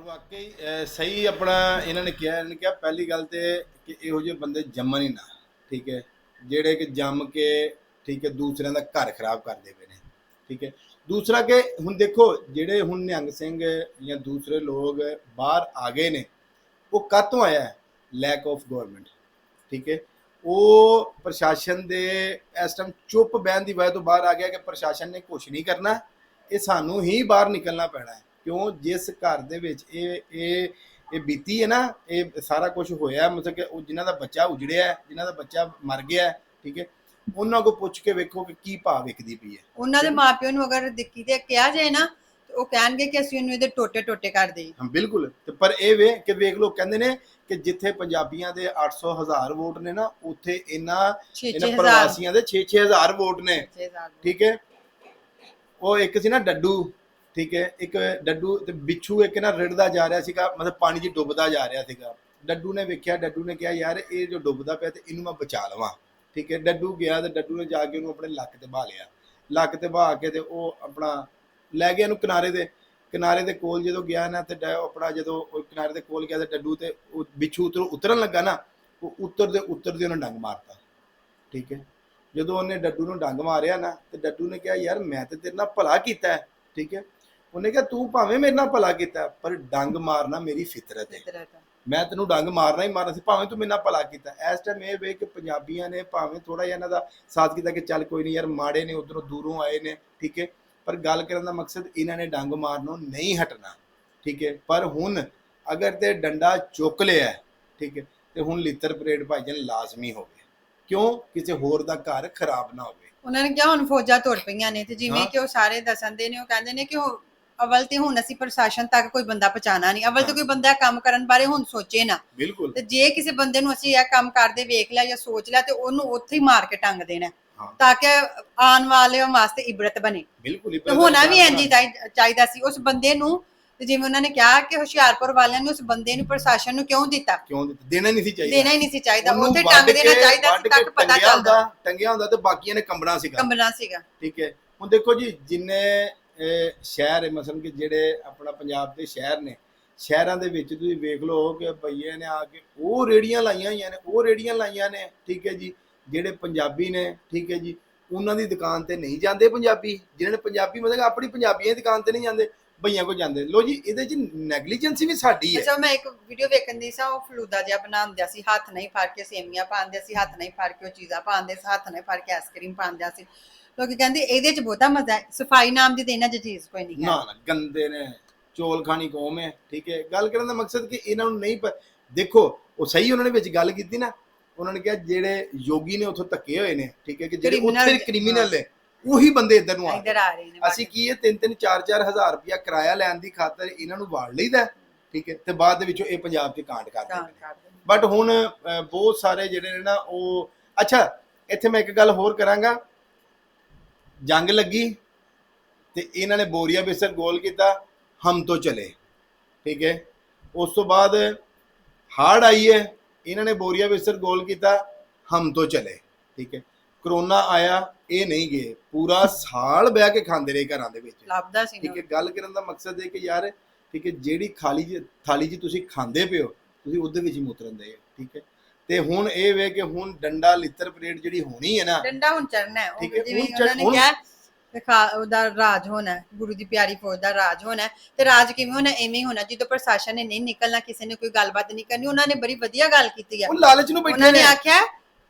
ਵਾਕਈ ਅਹ, ਸਹੀ ਆਪਣਾ ਇਹਨਾਂ ਨੇ ਕਿਹਾ ਇਹਨਾਂ ਨੇ ਕਿਹਾ ਪਹਿਲੀ ਗੱਲ ਤੇ ਕਿ ਇਹੋ ਜਿਹੇ ਬੰਦੇ ਜੰਮਣ ਹੀ ਨਾ ਠੀਕ ਹੈ? ਜਿਹੜੇ ਕਿ ਜੰਮ ਕੇ ਠੀਕ ਹੈ ਦੂਸਰਿਆਂ ਦਾ ਘਰ ਖਰਾਬ ਕਰਦੇ ਪਏ ਨੇ ਠੀਕ ਹੈ? ਦੂਸਰਾ ਕਿ ਹੁਣ ਦੇਖੋ ਜਿਹੜੇ ਹੁਣ ਨਿਹੰਗ ਸਿੰਘ ਜਾਂ ਦੂਸਰੇ ਲੋਕ ਬਾਹਰ ਆ ਗਏ ਨੇ ਉਹ ਕਾਹਤੋਂ ਆਇਆ ਹੈ? ਲੈਕ ਆਫ ਗਵਰਨਮੈਂਟ ਠੀਕ ਹੈ? ਉਹ ਪ੍ਰਸ਼ਾਸਨ ਦੇ ਇਸ ਟਾਈਮ ਚੁੱਪ ਬਹਿਣ ਦੀ ਵਜ੍ਹਾ ਤੋਂ ਬਾਹਰ ਆ ਗਿਆ ਕਿ ਪ੍ਰਸ਼ਾਸਨ ਨੇ ਕੁਝ ਨਹੀਂ ਕਰਨਾ ਇਹ ਸਾਨੂੰ ਹੀ ਬਾਹਰ ਨਿਕਲਣਾ ਪੈਣਾ ਹੈ। ਕਿਉਂ? ਜਿਸ ਘਰ ਦੇ ਵਿੱਚ ਇਹ ਇਹ ਇਹ ਬੀਤੀ ਹੈ ਨਾ ਇਹ ਸਾਰਾ ਕੁਝ ਹੋਇਆ ਮਤਲਬ ਕਿ ਉਹ ਜਿਨ੍ਹਾਂ ਦਾ ਬੱਚਾ ਉਜੜਿਆ ਹੈ, ਜਿਨ੍ਹਾਂ ਦਾ ਬੱਚਾ ਮਰ ਗਿਆ ਠੀਕ ਹੈ? ਉਹਨਾਂ ਕੋ ਪੁੱਛ ਕੇ ਵੇਖੋ ਕਿ ਕੀ ਭਾਅ ਵਿਕਦੀ ਪਈ ਹੈ। ਉਹਨਾਂ ਦੇ ਮਾਪਿਓ ਨੂੰ ਅਗਰ ਦਿੱਕੀ ਤੇ ਕਿਹਾ ਜਾਏ ਨਾ ਤੇ ਉਹ ਕਹਿਣਗੇ ਕਿ ਅਸੀਂ ਉਹਨੂੰ ਇਹਦੇ ਟੋਟੇ ਟੋਟੇ ਕਰ ਦੇਈਏ। ਹਾਂ ਬਿਲਕੁਲ। ਤੇ ਪਰ ਇਹ ਵੇ ਕਿ ਵੇਖ ਲੋ ਕਹਿੰਦੇ ਨੇ ਕਿ ਜਿੱਥੇ ਪੰਜਾਬੀਆਂ ਦੇ 800 ਹਜ਼ਾਰ ਵੋਟ ਨੇ ਨਾ ਉੱਥੇ ਇਹਨਾਂ 6 ਇਹਨਾਂ 6000 ਪ੍ਰਵਾਸੀਆਂ ਦੇ 6-6 ਹਜ਼ਾਰ ਵੋਟ ਨੇ। 6000 ਠੀਕ ਹੈ? ਉਹ ਇੱਕ ਸੀ ਨਾ ਡੱਡੂ ਠੀਕ ਹੈ? ਇੱਕ ਡੱਡੂ ਤੇ ਬਿੱਛੂ ਇੱਕ ਨਾ ਰਿੜਦਾ ਜਾ ਰਿਹਾ ਸੀਗਾ ਮਤਲਬ ਪਾਣੀ 'ਚ ਡੁੱਬਦਾ ਜਾ ਰਿਹਾ ਸੀਗਾ। ਡੱਡੂ ਨੇ ਵੇਖਿਆ ਡੱਡੂ ਨੇ ਕਿਹਾ ਯਾਰ ਇਹ ਜੋ ਡੁੱਬਦਾ ਪਿਆ ਤੇ ਇਹਨੂੰ ਮੈਂ ਬਚਾ ਲਵਾਂ। ਠੀਕ ਹੈ, ਡੱਡੂ ਗਿਆ ਤੇ ਡੱਡੂ ਨੇ ਜਾ ਕੇ ਉਹਨੂੰ ਆਪਣੇ ਲੱਕ ਤੇ ਬਹਾ ਲਿਆ। ਲੱਕ ਤੇ ਬਹਾ ਕੇ ਤੇ ਉਹ ਆਪਣਾ ਲੈ ਗਿਆ ਇਹਨੂੰ ਕਿਨਾਰੇ ਦੇ ਕਿਨਾਰੇ ਦੇ ਕੋਲ ਜਦੋਂ ਗਿਆ ਨਾ ਤੇ ਆਪਣਾ ਜਦੋਂ ਉਹ ਕਿਨਾਰੇ ਦੇ ਕੋਲ ਗਿਆ ਤੇ ਡੱਡੂ ਤੇ ਉਹ ਬਿੱਛੂ ਉਤਰ ਉਤਰਨ ਲੱਗਾ ਨਾ, ਉਹ ਉਤਰਦੇ ਉਤਰਦੇ ਉਹਨੇ ਡੰਗ ਮਾਰਤਾ। ਠੀਕ ਹੈ, ਜਦੋਂ ਉਹਨੇ ਡੱਡੂ ਨੂੰ ਡੰਗ ਮਾਰਿਆ ਨਾ ਤੇ ਡੱਡੂ ਨੇ ਕਿਹਾ, ਯਾਰ ਮੈਂ ਤੇ ਤੇਰੇ ਨਾਲ ਭਲਾ ਕੀਤਾ ਹੈ। ਠੀਕ ਹੈ, ਉਹਨੇ ਕਿਹਾ, ਤੂੰ ਭਾਵੇਂ ਮੇਰੇ ਨਾਲ ਭਲਾ ਕੀਤਾ, ਪਰ ਡੰਗ ਮਾਰਨਾ ਮੇਰੀ ਫਿਤਰਤ ਹੈ। ਮੈਂ ਤੈਨੂੰ ਡੰਗ ਮਾਰਨਾ ਹੀ ਮਾਰਨਾ ਸੀ ਭਾਵੇਂ ਤੂੰ ਮੇਰੇ ਨਾਲ ਭਲਾ ਕੀਤਾ। ਇਸ ਟਾਈਮ ਇਹ ਵੇ ਕਿ ਪੰਜਾਬੀਆਂ ਨੇ ਭਾਵੇਂ ਥੋੜਾ ਜਿਹਾ ਇਹਨਾਂ ਦਾ ਸਾਥ ਕੀਤਾ ਕਿ ਚੱਲ ਕੋਈ ਨਹੀਂ ਯਾਰ ਮਾੜੇ ਨੇ ਉਧਰੋਂ ਦੂਰੋਂ ਆਏ ਨੇ ਠੀਕ ਹੈ? ਪਰ ਗੱਲ ਕਰਨ ਦਾ ਮਕਸਦ ਇਹਨਾਂ ਨੇ ਡੰਗ ਮਾਰਨੋਂ ਨਹੀਂ ਹਟਣਾ ਠੀਕ ਹੈ? ਪਰ ਹੁਣ ਅਗਰ ਤੇ ਡੰਡਾ ਚੁੱਕ ਲਿਆ ਠੀਕ ਹੈ? ਤੇ ਹੁਣ ਲਿੱਤਰ ਪਰੇਡ ਭਾਈਜਨ ਲਾਜ਼ਮੀ ਹੋਵੇ ਕਿਉਂ? ਕਿਸੇ ਹੋਰ ਦਾ ਘਰ ਖਰਾਬ ਨਾ ਹੋਵੇ। ਉਹਨਾਂ ਨੇ ਕਿਹਾ ਹੁਣ ਫੌਜਾਂ ਤੁਰ ਪਈਆਂ ਨੇ ਤੇ ਜਿਵੇਂ। ਕਿ ਉਹ ਸਾਰੇ ਦੱਸਣਦੇ ਨੇ ਉਹ ਕਹਿੰਦੇ ਨੇ ਕਿ ਉਹ ਅਵਲ ਤੇ ਹੁਣ ਅਸੀਂ ਪ੍ਰਸ਼ਾਸਨ ਤੱਕ ਕੋਈ ਬੰਦਾ ਪਹੁੰਚਾਣਾ ਨਹੀਂ। ਅਵਲ ਤੇ। ਕੋਈ ਬੰਦਾ ਕੰਮ ਕਰਨ ਬਾਰੇ ਹੁਣ ਸੋਚੇ ਨਾ। ਬਿਲਕੁਲ। ਤੇ ਜੇ ਕਿਸੇ ਬੰਦੇ ਨੂੰ ਅਸੀਂ ਇਹ ਕੰਮ ਕਰਦੇ ਵੇਖ ਲਿਆ ਜਾਂ ਸੋਚ ਲਿਆ ਤੇ ਉਹਨੂੰ ਉੱਥੇ ਹੀ ਮਾਰ ਕੇ ਟੰਗ ਦੇਣਾ। ਤਾਂ ਕਿ ਆਉਣ ਵਾਲਿਆਂ ਵਾਸਤੇ ਇਬਰਤ ਬਣੇ। ਬਿਲਕੁਲ ਤੇ ਹੋਣਾ ਵੀ ਇੰਜ ਹੀ ਚਾਹੀ- ਚਾਹੀਦਾ ਸੀ। ਉਸ ਬੰਦੇ ਨੂੰ ਤੇ ਜਿਵੇਂ ਉਹਨਾਂ ਨੇ ਕਿਹਾ ਕਿ ਹੁਸ਼ਿਆਰਪੁਰ ਵਾਲਿਆਂ ਨੇ ਉਸ ਬੰਦੇ ਨੂੰ ਪ੍ਰਸ਼ਾਸਨ ਨੂੰ ਕਿਉਂ ਦਿੱਤਾ? ਕਿਉਂ ਦਿੱਤਾ? ਦੇਣਾ ਨਹੀਂ ਸੀ ਚਾਹੀਦਾ। ਦੇਣਾ ਹੀ ਨਹੀਂ ਸੀ ਚਾਹੀਦਾ। ਉਹਨੂੰ ਉੱਥੇ ਵੱਢ ਟੰਗ ਦੇਣਾ ਕੇ- ਚਾਹੀਦਾ ਵੱਢ ਸੀ ਕੇ ਤੱਕ ਪਤਾ ਟੰਗਿਆ ਚੱਲਦਾ। ਟੰਗਿਆ ਹੁੰਦਾ ਤੇ ਬਾਕੀਆਂ ਨੇ ਕੰਬਣਾ ਸੀਗਾ। ਕੰਬਣਾ ਸੀਗਾ। ਠੀਕ ਹੈ। ਹੁਣ ਦੇਖੋ ਜੀ ਜਿੰਨੇ ਸ਼ਹਿਰ ਹੈ ਮਸਲਨ ਕਿ ਜਿਹੜੇ ਆਪਣਾ ਪੰਜਾਬ ਦੇ ਸ਼ਹਿਰ ਨੇ, ਸ਼ਹਿਰਾਂ ਦੇ ਵਿੱਚ ਤੁਸੀਂ ਵੇਖ ਲਓ ਕਿ ਭਈਏ ਨੇ ਆ ਕੇ ਉਹ ਰੇੜੀਆਂ ਲਾਈਆਂ ਹੋਈਆਂ ਨੇ, ਉਹ ਰੇੜੀਆਂ ਲਾਈਆਂ ਨੇ, ਠੀਕ ਹੈ ਜੀ, ਜਿਹੜੇ ਪੰਜਾਬੀ ਨੇ, ਠੀਕ ਹੈ ਜੀ, ਉਹਨਾਂ ਦੀ ਦੁਕਾਨ ਤੇ ਨਹੀਂ ਜਾਂਦੇ ਪੰਜਾਬੀ ਜਿਨ੍ਹਾਂ ਨੇ ਪੰਜਾਬੀ, ਮਤਲਬ ਆਪਣੀ ਪੰਜਾਬੀਆਂ ਦੀ ਦੁਕਾਨ ਤੇ ਨਹੀਂ ਜਾਂਦੇ, ਭਈਆਂ ਕੋ ਜਾਂਦੇ। ਲੋ ਜੀ, ਇਹਦੇ ਚ ਨੈਗਲੀਜੈਂਸੀ ਵੀ ਸਾਡੀ ਹੈ। ਅੱਛਾ, ਮੈਂ ਇੱਕ ਵੀਡੀਓ ਵੇਖਣ ਦੀ ਸਾਂ, ਉਹ ਫਲੂਦਾ ਜਿਹਾ ਬਣਾਉਂਦਿਆ ਸੀ, ਹੱਥ ਨਹੀਂ ਫੜ ਕੇ ਸੇਮੀਆਂ ਪਾਉਂਦੇ ਸੀ, ਹੱਥ ਨਹੀਂ ਫੜ ਕੇ ਉਹ ਚੀਜ਼ਾਂ ਪਾਉਂਦੇ ਸੀ, ਹੱਥ ਨਹੀਂ ਫੜ ਕੇ ਆਈਸਕ੍ਰੀਮ ਪਾਉਂਦਿਆ ਸੀ। ਲੋਕੀ ਕਹਿੰਦੇ ਇਹਦੇ ਚ ਬਹੁਤਾ ਮਜ਼ਾ ਹੈ। ਸਫ਼ਾਈ ਨਾਮ ਦੀ ਤੇ ਇਹਨਾਂ ਚ ਚੀਜ਼ ਕੋਈ ਨਹੀਂ ਹੈ। ਨਾ ਨਾ ਗੰਦੇ ਨੇ ਚੋਲ ਖਾਣੀ ਕੌਮ ਹੈ ਠੀਕ ਹੈ। ਗੱਲ ਕਰਨ ਦਾ ਮਕਸਦ ਕਿ ਇਹਨਾਂ ਨੂੰ ਨਹੀਂ ਪ- ਦੇਖੋ ਉਹ ਸਹੀ ਉਹਨਾਂ ਨੇ ਵਿੱਚ ਗੱਲ ਕੀਤੀ ਨਾ ਉਹਨਾਂ ਨੇ ਕਿਹਾ ਜਿਹੜੇ ਯੋਗੀ ਨੇ ਉੱਥੋਂ ਧੱਕੇ ਹੋਏ ਨੇ ਠੀਕ ਹੈ ਕਿ ਜਿਹੜੇ Criminal ਉੱਥੇ ਕ੍ਰਿਮੀਨਲ ਨੇ ਉਹੀ ਬੰਦੇ ਇੱਧਰ ਨੂੰ ਆ ਇੱਧਰ ਆ ਰਹੇ ਨੇ ਅਸੀਂ ਕੀ ਇਹ 3-3 4-4 ਹਜ਼ਾਰ ਰੁਪਇਆ ਕਿਰਾਇਆ ਲੈਣ ਦੀ ਖਾਤਰ ਇਹਨਾਂ ਨੂੰ ਵਾੜ ਲਈਦਾ ਠੀਕ ਹੈ ਤੇ ਬਾਅਦ ਦੇ ਵਿੱਚੋਂ ਇਹ ਪੰਜਾਬ 'ਚ ਕਾਂਡ ਕਰਦੇ ਨੇ। ਬਟ ਹੁਣ ਬਹੁਤ ਸਾਰੇ ਜਿਹੜੇ ਨੇ ਨਾ ਉਹ ਅੱਛਾ ਇੱਥੇ ਮੈਂ ਇੱਕ ਗੱਲ ਹੋਰ ਕਰਾਂਗਾ ਜੰਗ ਲੱਗੀ ਤੇ ਇਹਨਾਂ ਨੇ ਬੋਰੀਆ ਬਿਸਰ ਗੋਲ ਕੀਤਾ ਹਮ ਤੋਂ ਚਲੇ। ਠੀਕ ਹੈ? ਉਸ ਤੋਂ ਬਾਅਦ ਹਾਰਡ ਆਈ ਹੈ ਇਹਨਾਂ ਨੇ ਬੋਰੀਆ ਬਿਸਰ ਗੋਲ ਕੀਤਾ ਹਮ ਤੋਂ ਚਲੇ। ਠੀਕ ਹੈ? ਕਰੋਨਾ ਆਇਆ ਇਹ ਨਹੀਂ ਗਏ। ਪੂਰਾ ਸਾਲ ਬਹਿ ਕੇ ਖਾਂਦੇ ਰਹੇ ਘਰਾਂ ਦੇ ਵਿੱਚ। ਲੱਭਦਾ ਸੀ ਠੀਕ ਹੈ? ਗੱਲ ਕਰਨ ਦਾ ਮਕਸਦ ਇਹ ਕਿ ਯਾਰ ਠੀਕ ਹੈ ਜਿਹੜੀ ਖਾਲੀ ਜੀ ਥਾਲੀ ਜੀ ਤੁਸੀਂ ਖਾਂਦੇ ਪਿਓ ਤੁਸੀਂ ਉਹਦੇ ਵਿੱਚ ਹੀ ਮੁਤਰਨ ਦੇ ਠੀਕ ਹੈ? ਤੇ ਹੁਣ ਇਹ ਵੇ ਕਿ ਹੁਣ ਡੰਡਾ ਲਿੱਤਰ ਪਰੇਡ ਜਿਹੜੀ ਹੋਣੀ ਹੈ ਨਾ ਡੰਡਾ ਹੁਣ ਚੜਨਾ ਹੈ। ਉਹ ਠੀਕ ਹੈ, ਜਿਵੇਂ ਹੁਣ ਚੜ੍ਹ- ਉਹਨਾਂ ਨੇ ਹੁਣ- ਕਿਹਾ ਕਿ ਖਾ- ਉਹਦਾ ਰਾਜ ਹੋਣਾ ਹੈ, ਗੁਰੂ ਦੀ ਪਿਆਰੀ ਫੌਜ ਦਾ ਰਾਜ ਹੋਣਾ ਹੈ, ਤੇ ਰਾਜ ਕਿਵੇਂ ਹੋਣਾ ਐਵੇਂ ਹੀ ਹੋਣਾ। ਜਦੋਂ ਪ੍ਰਸ਼ਾਸਨ ਨੇ ਨਹੀਂ ਨਿਕਲਣਾ ਕਿਸੇ ਨੇ ਕੋਈ ਗੱਲਬਾਤ ਨਹੀਂ ਕਰਨੀ ਉਹਨਾਂ ਨੇ ਬੜੀ ਵਧੀਆ ਗੱਲ ਕੀਤੀ ਹੈ। ਉਹ ਲਾਲਚ ਨੂੰ ਬੈਠੇ ਉਹਨਾਂ ਨੇ ਨੇ। ਆਖਿਆ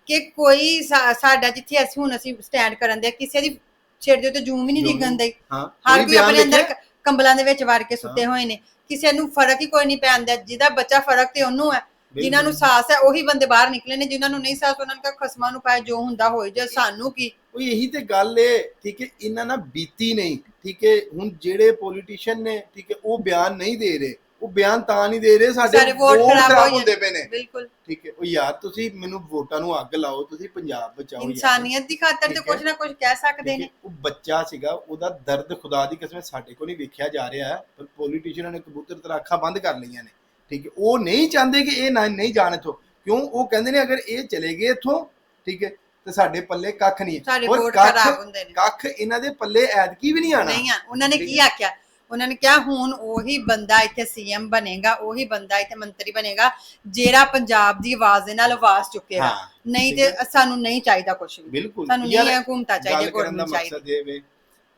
ਕਿ ਕੋਈ ਸਾ- ਸਾਡਾ ਜਿੱਥੇ ਅਸੀਂ ਹੁਣ ਅਸੀਂ ਸਟੈਂਡ ਕਰਨ ਦੇ ਕਿਸੇ ਦੀ ਛੇੜ ਦੇ ਉੱਤੇ ਜੂਮ ਹੀ ਨਹੀਂ ਜੂੰ ਡਿੱਗਣ ਦੇ। ਹਾਂ ਹਰ ਕੋਈ ਕੋਈ ਬਿਆਨ ਆਪਣੇ ਅੰਦਰ ਲਿਖਿਆ? ਕ- ਕੰਬਲਾਂ ਦੇ ਵਿੱਚ ਵੜ ਕੇ ਸੁੱਤੇ ਹੋਏ ਨੇ। ਕਿਸੇ ਨੂੰ ਫ਼ਰਕ ਹੀ ਕੋਈ ਨਹੀਂ ਪੈਂਦਾ ਜਿਹਦਾ ਬੱਚਾ ਫ਼ਰਕ ਤੇ ਉਹਨੂੰ ਹੈ। ਜਿਨ੍ਹਾਂ ਨੂੰ ਸਾਹਸ ਹੈ ਉਹੀ ਬੰਦੇ ਬਾਹਰ ਨਿਕਲੇ ਨੇ ਜਿਨ੍ਹਾਂ ਨੂੰ ਨਹੀਂ ਸਾਹਸ ਉਹਨਾਂ ਨੂੰ ਕਿਹਾ ਖਸਮਾਂ ਨੂੰ ਪਾਏ ਜੋ ਹੁੰਦਾ ਹੋਏ ਜੇ ਸਾਨੂੰ ਕੀ? ਉਹ ਇਹੀ ਤੇ ਗੱਲ ਏ ਠੀਕ ਹੈ ਇਹਨਾਂ ਨਾਲ ਬੀਤੀ ਨਹੀਂ ਠੀਕ ਹੈ ਹੁਣ ਜਿਹੜੇ ਪੋਲੀਟੀਸ਼ੀਅਨ ਨੇ ਠੀਕ ਹੈ ਉਹ ਬਿਆਨ ਨਹੀਂ ਦੇ ਰਹੇ ਉਹ ਬਿਆਨ ਤਾਂ ਨਹੀਂ ਦੇ ਰਹੇ ਸਾਡੇ ਵੋਟ ਖਰਾਬ ਹੁੰਦੇ ਪਏ ਨੇ। ਬਿਲਕੁਲ। ਠੀਕ ਹੈ ਉਹ ਯਾਰ ਤੁਸੀਂ ਮੈਨੂੰ ਵੋਟਾਂ ਨੂੰ ਅੱਗ ਲਾਓ ਤੁਸੀਂ ਪੰਜਾਬ ਬਚਾਓ ਇਨਸਾਨੀਅਤ ਦੀ ਖਾਤਰ ਤੇ। ਕੁਝ ਨਾ ਕੁਝ ਕਹਿ ਸਕਦੇ ਨੇ। ਉਹ ਬੱਚਾ ਸੀਗਾ ਉਹਦਾ ਦਰਦ ਖੁਦਾ ਦੀ ਕਸਮ ਸਾਡੇ ਕੋਲ ਨਹੀਂ ਵੇਖਿਆ ਜਾ ਰਿਹਾ ਪਰ ਪੋਲੀਟੀਸ਼ੀਅਨਾਂ ਨੇ ਕਬੂਤਰ ਤਰ੍ਹਾਂ ਅੱਖਾਂ ਬੰਦ ਕਰ ਲਈਆਂ ਨੇ। ਠੀਕ ਹੈ। ਉਹ ਨਹੀਂ ਚਾਹੁੰਦੇ ਕਿ ਇਹ ਨਾ ਨਹੀਂ ਜਾਣ ਇੱਥੋਂ। ਕਿਉਂ? ਉਹ ਕਹਿੰਦੇ ਨੇ ਅਗਰ ਇਹ ਚਲੇ ਗਏ ਇੱਥੋਂ ਠੀਕ ਹੈ ਤੇ ਸਾਡੇ ਪੱਲੇ ਕੱਖ ਨਹੀਂ ਹੈ। ਔਰ ਕੱਖ- ਖਰਾਬ ਹੁੰਦੇ ਨੇ। ਕੱਖ ਇਹਨਾਂ ਦੇ ਪੱਲੇ ਐਤਕੀ ਵੀ ਨਹੀਂ ਆਣਾ ਨਹੀਂ ਆ। ਉਹਨਾਂ ਨੇ ਕੀ ਆਖਿਆ? ਉਹਨਾਂ ਨੇ ਕਿਹਾ ਹੁਣ ਉਹੀ ਬੰਦਾ ਇੱਥੇ ਸੀਐਮ ਬਣੇਗਾ ਉਹੀ ਬੰਦਾ ਇੱਥੇ ਮੰਤਰੀ ਬਣੇਗਾ ਜਿਹੜਾ ਪੰਜਾਬ ਦੀ ਆਵਾਜ਼ ਦੇ ਨਾਲ ਆਵਾਜ਼ ਚੁੱਕੇਗਾ। ਨਹੀਂ ਤੇ ਸਾਨੂੰ ਨਹੀਂ ਚਾਹੀਦਾ ਕੁਝ ਵੀ। ਸਾਨੂੰ ਨਹੀਂ ਹਕੂਮਤਾਂ ਚਾਹੀਦੀਆਂ ਦਾ ਗੌਰਮੈਂਟ ਚਾਹੀਦੀ।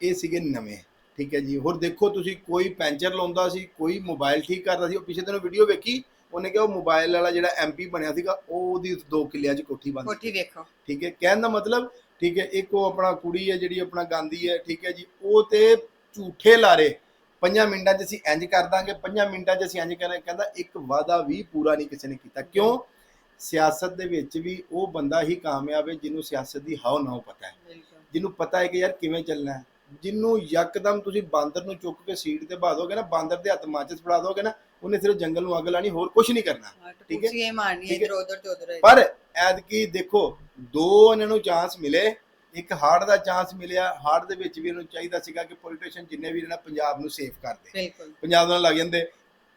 ਇਹ ਸੀਗੇ ਨਵੇਂ। ਠੀਕ ਹੈ ਜੀ। ਹੋਰ ਦੇਖੋ ਤੁਸੀਂ ਕੋਈ ਪੈਂਚਰ ਲਾਉਂਦਾ ਸੀ ਕੋਈ ਮੋਬਾਈਲ ਠੀਕ ਕਰਦਾ ਸੀ ਉਹ ਪਿਛਲੇ ਦਿਨੋਂ ਵੀਡੀਓ ਵੇਖੀ? ਉਹਨੇ ਕਿਹਾ ਉਹ ਮੋਬਾਈਲ ਵਾਲਾ ਜਿਹੜਾ ਐਮਪੀ ਬਣਿਆ ਸੀਗਾ ਉਹ ਉਹਦੀ ਦੋ ਕਿੱਲਿਆਂ 'ਚ ਕੋਠੀ ਬਣ ਕੋਠੀ ਵੇਖੋ। ਠੀਕ ਹੈ। ਕਹਿਣ ਦਾ ਮਤਲਬ ਠੀਕ ਹੈ ਇੱਕ ਉਹ ਆਪਣਾ ਕੁੜੀ ਹੈ ਜਿਹੜੀ ਆਪਣਾ ਗਾਂਧੀ ਹੈ ਠੀਕ ਹੈ ਜੀ ਉਹ ਤੇ ਝੂਠੇ ਲਾਰੇ। ਪੰਜਾਂ ਮਿੰਟਾਂ 'ਚ ਅਸੀਂ ਇੰਜ ਕਰ ਦਾਂਗੇ ਪੰਜਾਂ ਮਿੰਟਾਂ 'ਚ ਅਸੀਂ ਇੰਜ ਕਰਾਂਗੇ ਕਹਿੰਦਾ ਇੱਕ ਵਾਅਦਾ ਵੀ ਪੂਰਾ ਨਹੀਂ ਕਿਸੇ ਨੇ ਕੀਤਾ। ਕਿਉਂ? ਸਿਆਸਤ ਦੇ ਵਿੱਚ ਵੀ ਉਹ ਬੰਦਾ ਹੀ ਕਾਮਯਾਬ ਹੈ ਜਿਹਨੂੰ ਸਿਆਸਤ ਦੀ ਹਾਉ ਨਾ ਪਤਾ ਹੈ। ਜਿਹਨੂੰ ਪਤਾ ਹੈ ਕਿ ਯਾਰ ਕਿਵੇਂ ਚੱਲਣਾ ਹੈ। ਜਿਹਨੂੰ ਯਕਦਮ ਤੁਸੀਂ ਬਾਂਦਰ ਨੂੰ ਚੁੱਕ ਕੇ ਸੀਟ ਤੇ ਬਾ ਦੋਗੇ ਨਾ ਬਾਂਦਰ ਦੇ ਹੱਥ ਮਾਚਸ ਫੜਾ ਦੋਗੇ ਨਾ ਉਹਨੇ ਸਿਰਫ ਜੰਗਲ ਨੂੰ ਅੱਗ ਲਾਣੀ ਹੋਰ ਕੁਝ ਨਹੀਂ ਕਰਨਾ। ਠੀਕ ਹੈ। ਇਹ ਮਾਰਨੀ ਹੈ। ਇਧਰ ਉਧਰ ਤੇ ਉਧਰ ਪਰ ਐਤਕੀ ਦੇਖੋ ਦੋ ਇਹਨਾਂ ਨੂੰ ਚਾਂਸ ਮਿਲੇ ਇੱਕ ਹਾਰਡ ਦਾ ਚਾਂਸ ਮਿਲਿਆ ਹਾਰਡ ਦੇ ਵਿੱਚ ਵੀ ਇਹਨੂੰ ਚਾਹੀਦਾ ਸੀਗਾ ਕਿ ਪੋਲੀਟੀਸ਼ੀਅਨ ਜਿੰਨੇ ਵੀ ਇਹਨਾਂ ਪੰਜਾਬ ਨੂੰ ਸੇਫ ਕਰਦੇ। ਪੰਜਾਬ ਨਾਲ ਲੱਗ ਜਾਂਦੇ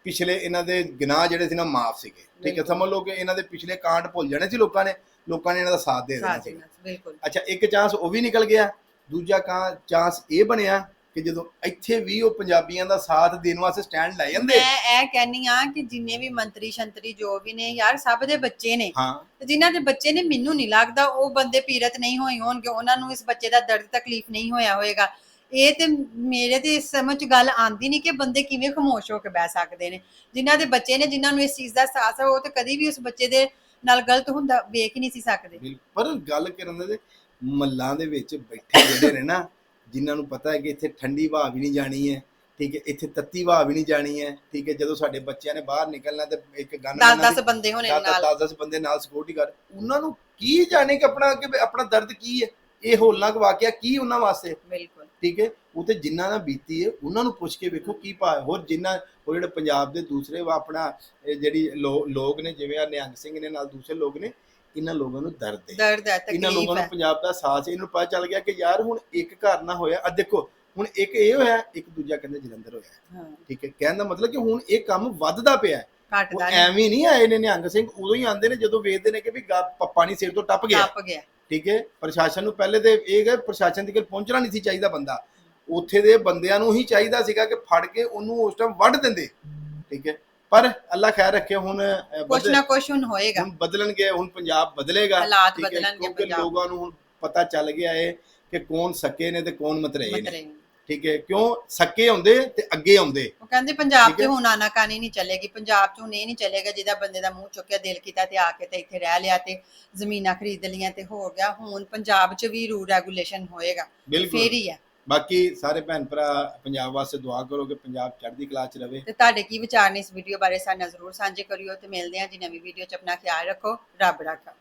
ਪਿਛਲੇ ਇਹਨਾਂ ਦੇ ਗੁਨਾਹ ਜਿਹੜੇ ਸੀ ਨਾ ਮਾਫ ਸੀਗੇ। ਠੀਕ ਹੈ। ਸਮਝ ਲਓ ਕਿ ਇਹਨਾਂ ਦੇ ਪਿਛਲੇ ਕਾਂਡ ਭੁੱਲ ਜਾਣੇ ਸੀ ਲੋਕਾਂ ਨੇ ਲੋਕਾਂ ਨੇ ਇਹਨਾਂ ਦਾ ਸਾਥ ਦੇ ਦੇਣਾ ਸੀ ਬਿਲਕੁਲ। ਅੱਛਾ ਇੱਕ ਚਾਂਸ ਉਹ ਵੀ ਨਿਕਲ ਗਿਆ। ਦੂਜਾ ਕਾਂ ਚਾਂਸ ਇਹ ਬਣਿਆ ਕਿ ਜਦੋਂ ਇੱਥੇ ਵੀ ਉਹ ਪੰਜਾਬੀਆਂ ਦਾ ਸਾਥ ਦੇਣ ਵਾਸਤੇ ਸਟੈਂਡ ਲੈ ਜਾਂਦੇ। ਮੈਂ ਇਹ ਕਹਿਨੀ ਆ ਕਿ ਜਿੰਨੇ ਵੀ ਮੰਤਰੀ ਸ਼ੰਤਰੀ ਜੋ ਵੀ ਨੇ ਯਾਰ ਸਭ ਦੇ ਬੱਚੇ ਨੇ। ਹਾਂ। ਤੇ ਜਿਨ੍ਹਾਂ ਦੇ ਬੱਚੇ ਨੇ ਮੈਨੂੰ ਨਹੀਂ ਲੱਗਦਾ ਉਹ ਬੰਦੇ ਪੀੜਤ ਨਹੀਂ ਹੋਏ ਹੋਣਗੇ। ਉਹਨਾਂ ਨੂੰ ਇਸ ਬੱਚੇ ਦਾ ਦਰਦ ਤਕਲੀਫ ਨਹੀਂ ਹੋਇਆ ਹੋਏਗਾ। ਇਹ ਤੇ ਮੇਰੇ ਤੇ ਇਸ ਸਮਝ ਗੱਲ ਆਂਦੀ ਨਹੀਂ ਕਿ ਬੰਦੇ ਕਿਵੇਂ ਖਮੋਸ਼ ਹੋ ਕੇ ਬਹਿ ਸਕਦੇ ਨੇ। ਜਿਨ੍ਹਾਂ ਦੇ ਬੱਚੇ ਨੇ ਜਿਨ੍ਹਾਂ ਨੂੰ ਇਸ ਚੀਜ਼ ਦਾ ਅਹਿਸਾਸ ਹੈ ਉਹ ਤੇ ਕਦੀ ਵੀ ਉਸ ਬੱਚੇ ਦੇ ਨਾਲ ਗਲਤ ਹੁੰਦਾ ਵੇਖ ਹੀ ਨਹੀਂ ਸੀ ਸਕਦੇ। ਪਰ ਗੱਲ ਕਰਨ ਦੇ ਮੱਲਾਂ ਦੇ ਵਿੱਚ ਬੈਠੇ ਜਿਹੜੇ ਨੇ ਨਾ ਜਿਨ੍ਹਾਂ ਨੂੰ ਪਤਾ ਹੈ ਕਿ ਇੱਥੇ ਠੰਡੀ ਹਵਾ ਵੀ ਨਹੀਂ ਜਾਣੀ ਹੈ ਠੀਕ ਹੈ ਇੱਥੇ ਤੱਤੀ ਹਵਾ ਵੀ ਨਹੀਂ ਜਾਣੀ ਹੈ ਠੀਕ ਹੈ ਜਦੋਂ ਸਾਡੇ ਬੱਚਿਆਂ ਨੇ ਬਾਹਰ ਨਿਕਲਣਾ ਤੇ ਇੱਕ ਗਨ 10-10 ਬੰਦੇ ਹੋਣੇ ਨਾਲ। 10-10 ਬੰਦੇ ਨਾਲ ਸਿਕਿਉਰਿਟੀ ਗਾਰਡ ਉਹਨਾਂ ਨੂੰ ਕੀ ਜਾਣੇ ਕਿ ਆਪਣਾ ਕਿ ਆਪਣਾ ਦਰਦ ਕੀ ਹੈ ਇਹ ਹੋਲਨਾ ਵਾਕਿਆ ਕੀ ਉਹਨਾਂ ਵਾਸਤੇ? ਬਿਲਕੁਲ। ਠੀਕ ਹੈ ਉਹ ਤੇ ਜਿਨ੍ਹਾਂ ਨਾਲ ਬੀਤੀ ਹੈ ਉਹਨਾਂ ਨੂੰ ਪੁੱਛ ਕੇ ਵੇਖੋ ਕੀ ਪਾ ਹੋਰ ਜਿਨ੍ਹਾਂ ਉਹ ਜਿਹੜੇ ਪੰਜਾਬ ਦੇ ਦੂਸਰੇ ਆਪਣਾ ਜਿਹੜੀ ਲੋਕ ਨੇ ਜਿਵੇਂ ਆ ਨਿਹੰਗ ਸਿੰਘ ਨੇ ਨਾਲ ਦੂਸਰੇ ਲੋਕ ਨੇ ਇਹਨਾਂ ਲੋਕਾਂ ਨੂੰ ਦਰਦ ਹੈ। ਦਰਦ ਹੈ ਇਹਨਾਂ ਤਕਲੀਫ ਲੋਕਾਂ ਨੂੰ ਹੈ। ਪੰਜਾਬ ਦਾ ਸਾਥ ਇਹਨੂੰ ਪਤਾ ਚੱਲ ਗਿਆ ਕਿ ਯਾਰ ਹੁਣ ਇੱਕ ਘਰ ਨਾ ਹੋਇਆ। ਆ ਦੇਖੋ ਹੁਣ ਇੱਕ ਇਹ ਹੋਇਆ ਇੱਕ ਦੂਜਾ ਕਹਿੰਦੇ ਜਲੰਧਰ ਹੋਇਆ। ਹਾਂ। ਠੀਕ ਹੈ ਕਹਿਣ ਦਾ ਮਤਲਬ ਕਿ ਹੁਣ ਇਹ ਕੰਮ ਵੱਧਦਾ ਪਿਆ ਹੈ। ਉਹ ਘਟਦਾ ਨਹੀਂ। ਐਵੇਂ ਨਹੀਂ ਆਏ ਨੇ ਨਿਹੰਗ ਸਿੰਘ ਉਦੋਂ ਹੀ ਆਉਂਦੇ ਨੇ ਜਦੋਂ ਵੇਖਦੇ ਨੇ ਕਿ ਵੀ ਗਾ- ਪ- ਪਾਣੀ ਸਿਰ ਤੋਂ ਟੱਪ ਗਿਆ। ਟੱਪ ਗਿਆ। ਠੀਕ ਹੈ ਪ੍ਰਸ਼ਾਸਨ ਨੂੰ ਪਹਿਲੇ ਤੇ ਇਹ ਹੈ ਪ੍ਰਸ਼ਾਸਨ ਦੇ ਕੋਲ ਪਹੁੰਚਣਾ ਨਹੀਂ ਸੀ ਚਾਹੀਦਾ ਬੰਦਾ। ਉੱਥੇ ਦੇ ਬੰਦਿਆਂ ਨੂੰ ਹੀ ਚਾਹੀਦਾ ਸੀਗਾ ਕਿ ਫੜ ਕੇ ਉਹਨੂੰ ਉਸ ਟਾਈਮ ਵੱਢ ਦਿੰਦੇ। ਠੀਕ ਹੈ ਪਰ ਅੱਲਾ ਖੈਰ ਰੱਖੇ ਹੁਣ ਅ, ਕੁਛ ਬਦਲ- ਨਾ ਕੁਛ ਹੁਣ ਹੋਏਗਾ। ਹੁਣ ਬਦਲਣਗੇ ਹੁਣ ਪੰਜਾਬ ਬਦਲੇਗਾ। ਹਾਲਾਤ ਠੀਕ ਹੈ, ਬਦਲਣਗੇ ਕਿਉਂਕਿ ਪੰਜਾਬ। ਲੋਕਾਂ ਨੂੰ ਹੁਣ ਪਤਾ ਚੱਲ ਗਿਆ ਹੈ ਕਿ ਕੌਣ ਸੱਕੇ ਨੇ ਤੇ ਕੌਣ ਮਤਰੇਏ ਨੇ। ਮਤਰੇ ਠੀਕ ਹੈ ਕਿਉਂ ਸੱਕੇ ਹੁੰਦੇ ਤੇ ਅੱਗੇ ਆਉਂਦੇ? ਉਹ ਕਹਿੰਦੇ ਪੰਜਾਬ ਠੀਕ 'ਚ ਹੈ। ਹੁਣ ਆਨਾਕਾਨੀ ਨਹੀਂ ਚੱਲੇਗੀ ਪੰਜਾਬ 'ਚ ਹੁਣ ਇਹ ਨਹੀਂ ਚੱਲੇਗਾ ਜਿਹਦਾ ਬੰਦੇ ਦਾ ਮੂੰਹ ਚੁੱਕਿਆ ਦਿਲ ਕੀਤਾ ਤੇ ਆ ਕੇ ਤੇ ਇੱਥੇ ਰਹਿ ਲਿਆ ਤੇ ਜ਼ਮੀਨਾਂ ਖਰੀਦ ਲੀਆਂ ਤੇ ਹੋ ਗਿਆ। ਹੁਣ ਪੰਜਾਬ 'ਚ ਵੀ ਰੂਲ ਰੈਗੂਲੇਸ਼ਨ ਹੋਏਗਾ। ਬਿਲਕੁਲ। ਫੇਰ ਹੀ ਹੈ। ਬਾਕੀ ਸਾਰੇ ਭੈਣ ਭਰਾ ਪੰਜਾਬ ਵਾਸਤੇ ਦੁਆ ਕਰੋ ਕਿ ਪੰਜਾਬ ਚੜ੍ਹਦੀ ਕਲਾ 'ਚ ਰਵੇ। ਤੇ ਤੁਹਾਡੇ ਕੀ ਵਿਚਾਰ ਨੇ ਇਸ ਵੀਡੀਓ ਬਾਰੇ ਸਾਡੇ ਨਾਲ ਜ਼ਰੂਰ ਸਾਂਝੇ ਕਰਿਓ ਤੇ ਮਿਲਦੇ ਹਾਂ ਜੀ ਨਵੀਂ ਵੀਡੀਓ 'ਚ। ਆਪਣਾ ਖਿਆਲ ਰੱਖੋ, ਰੱਬ ਰਾਖਾ।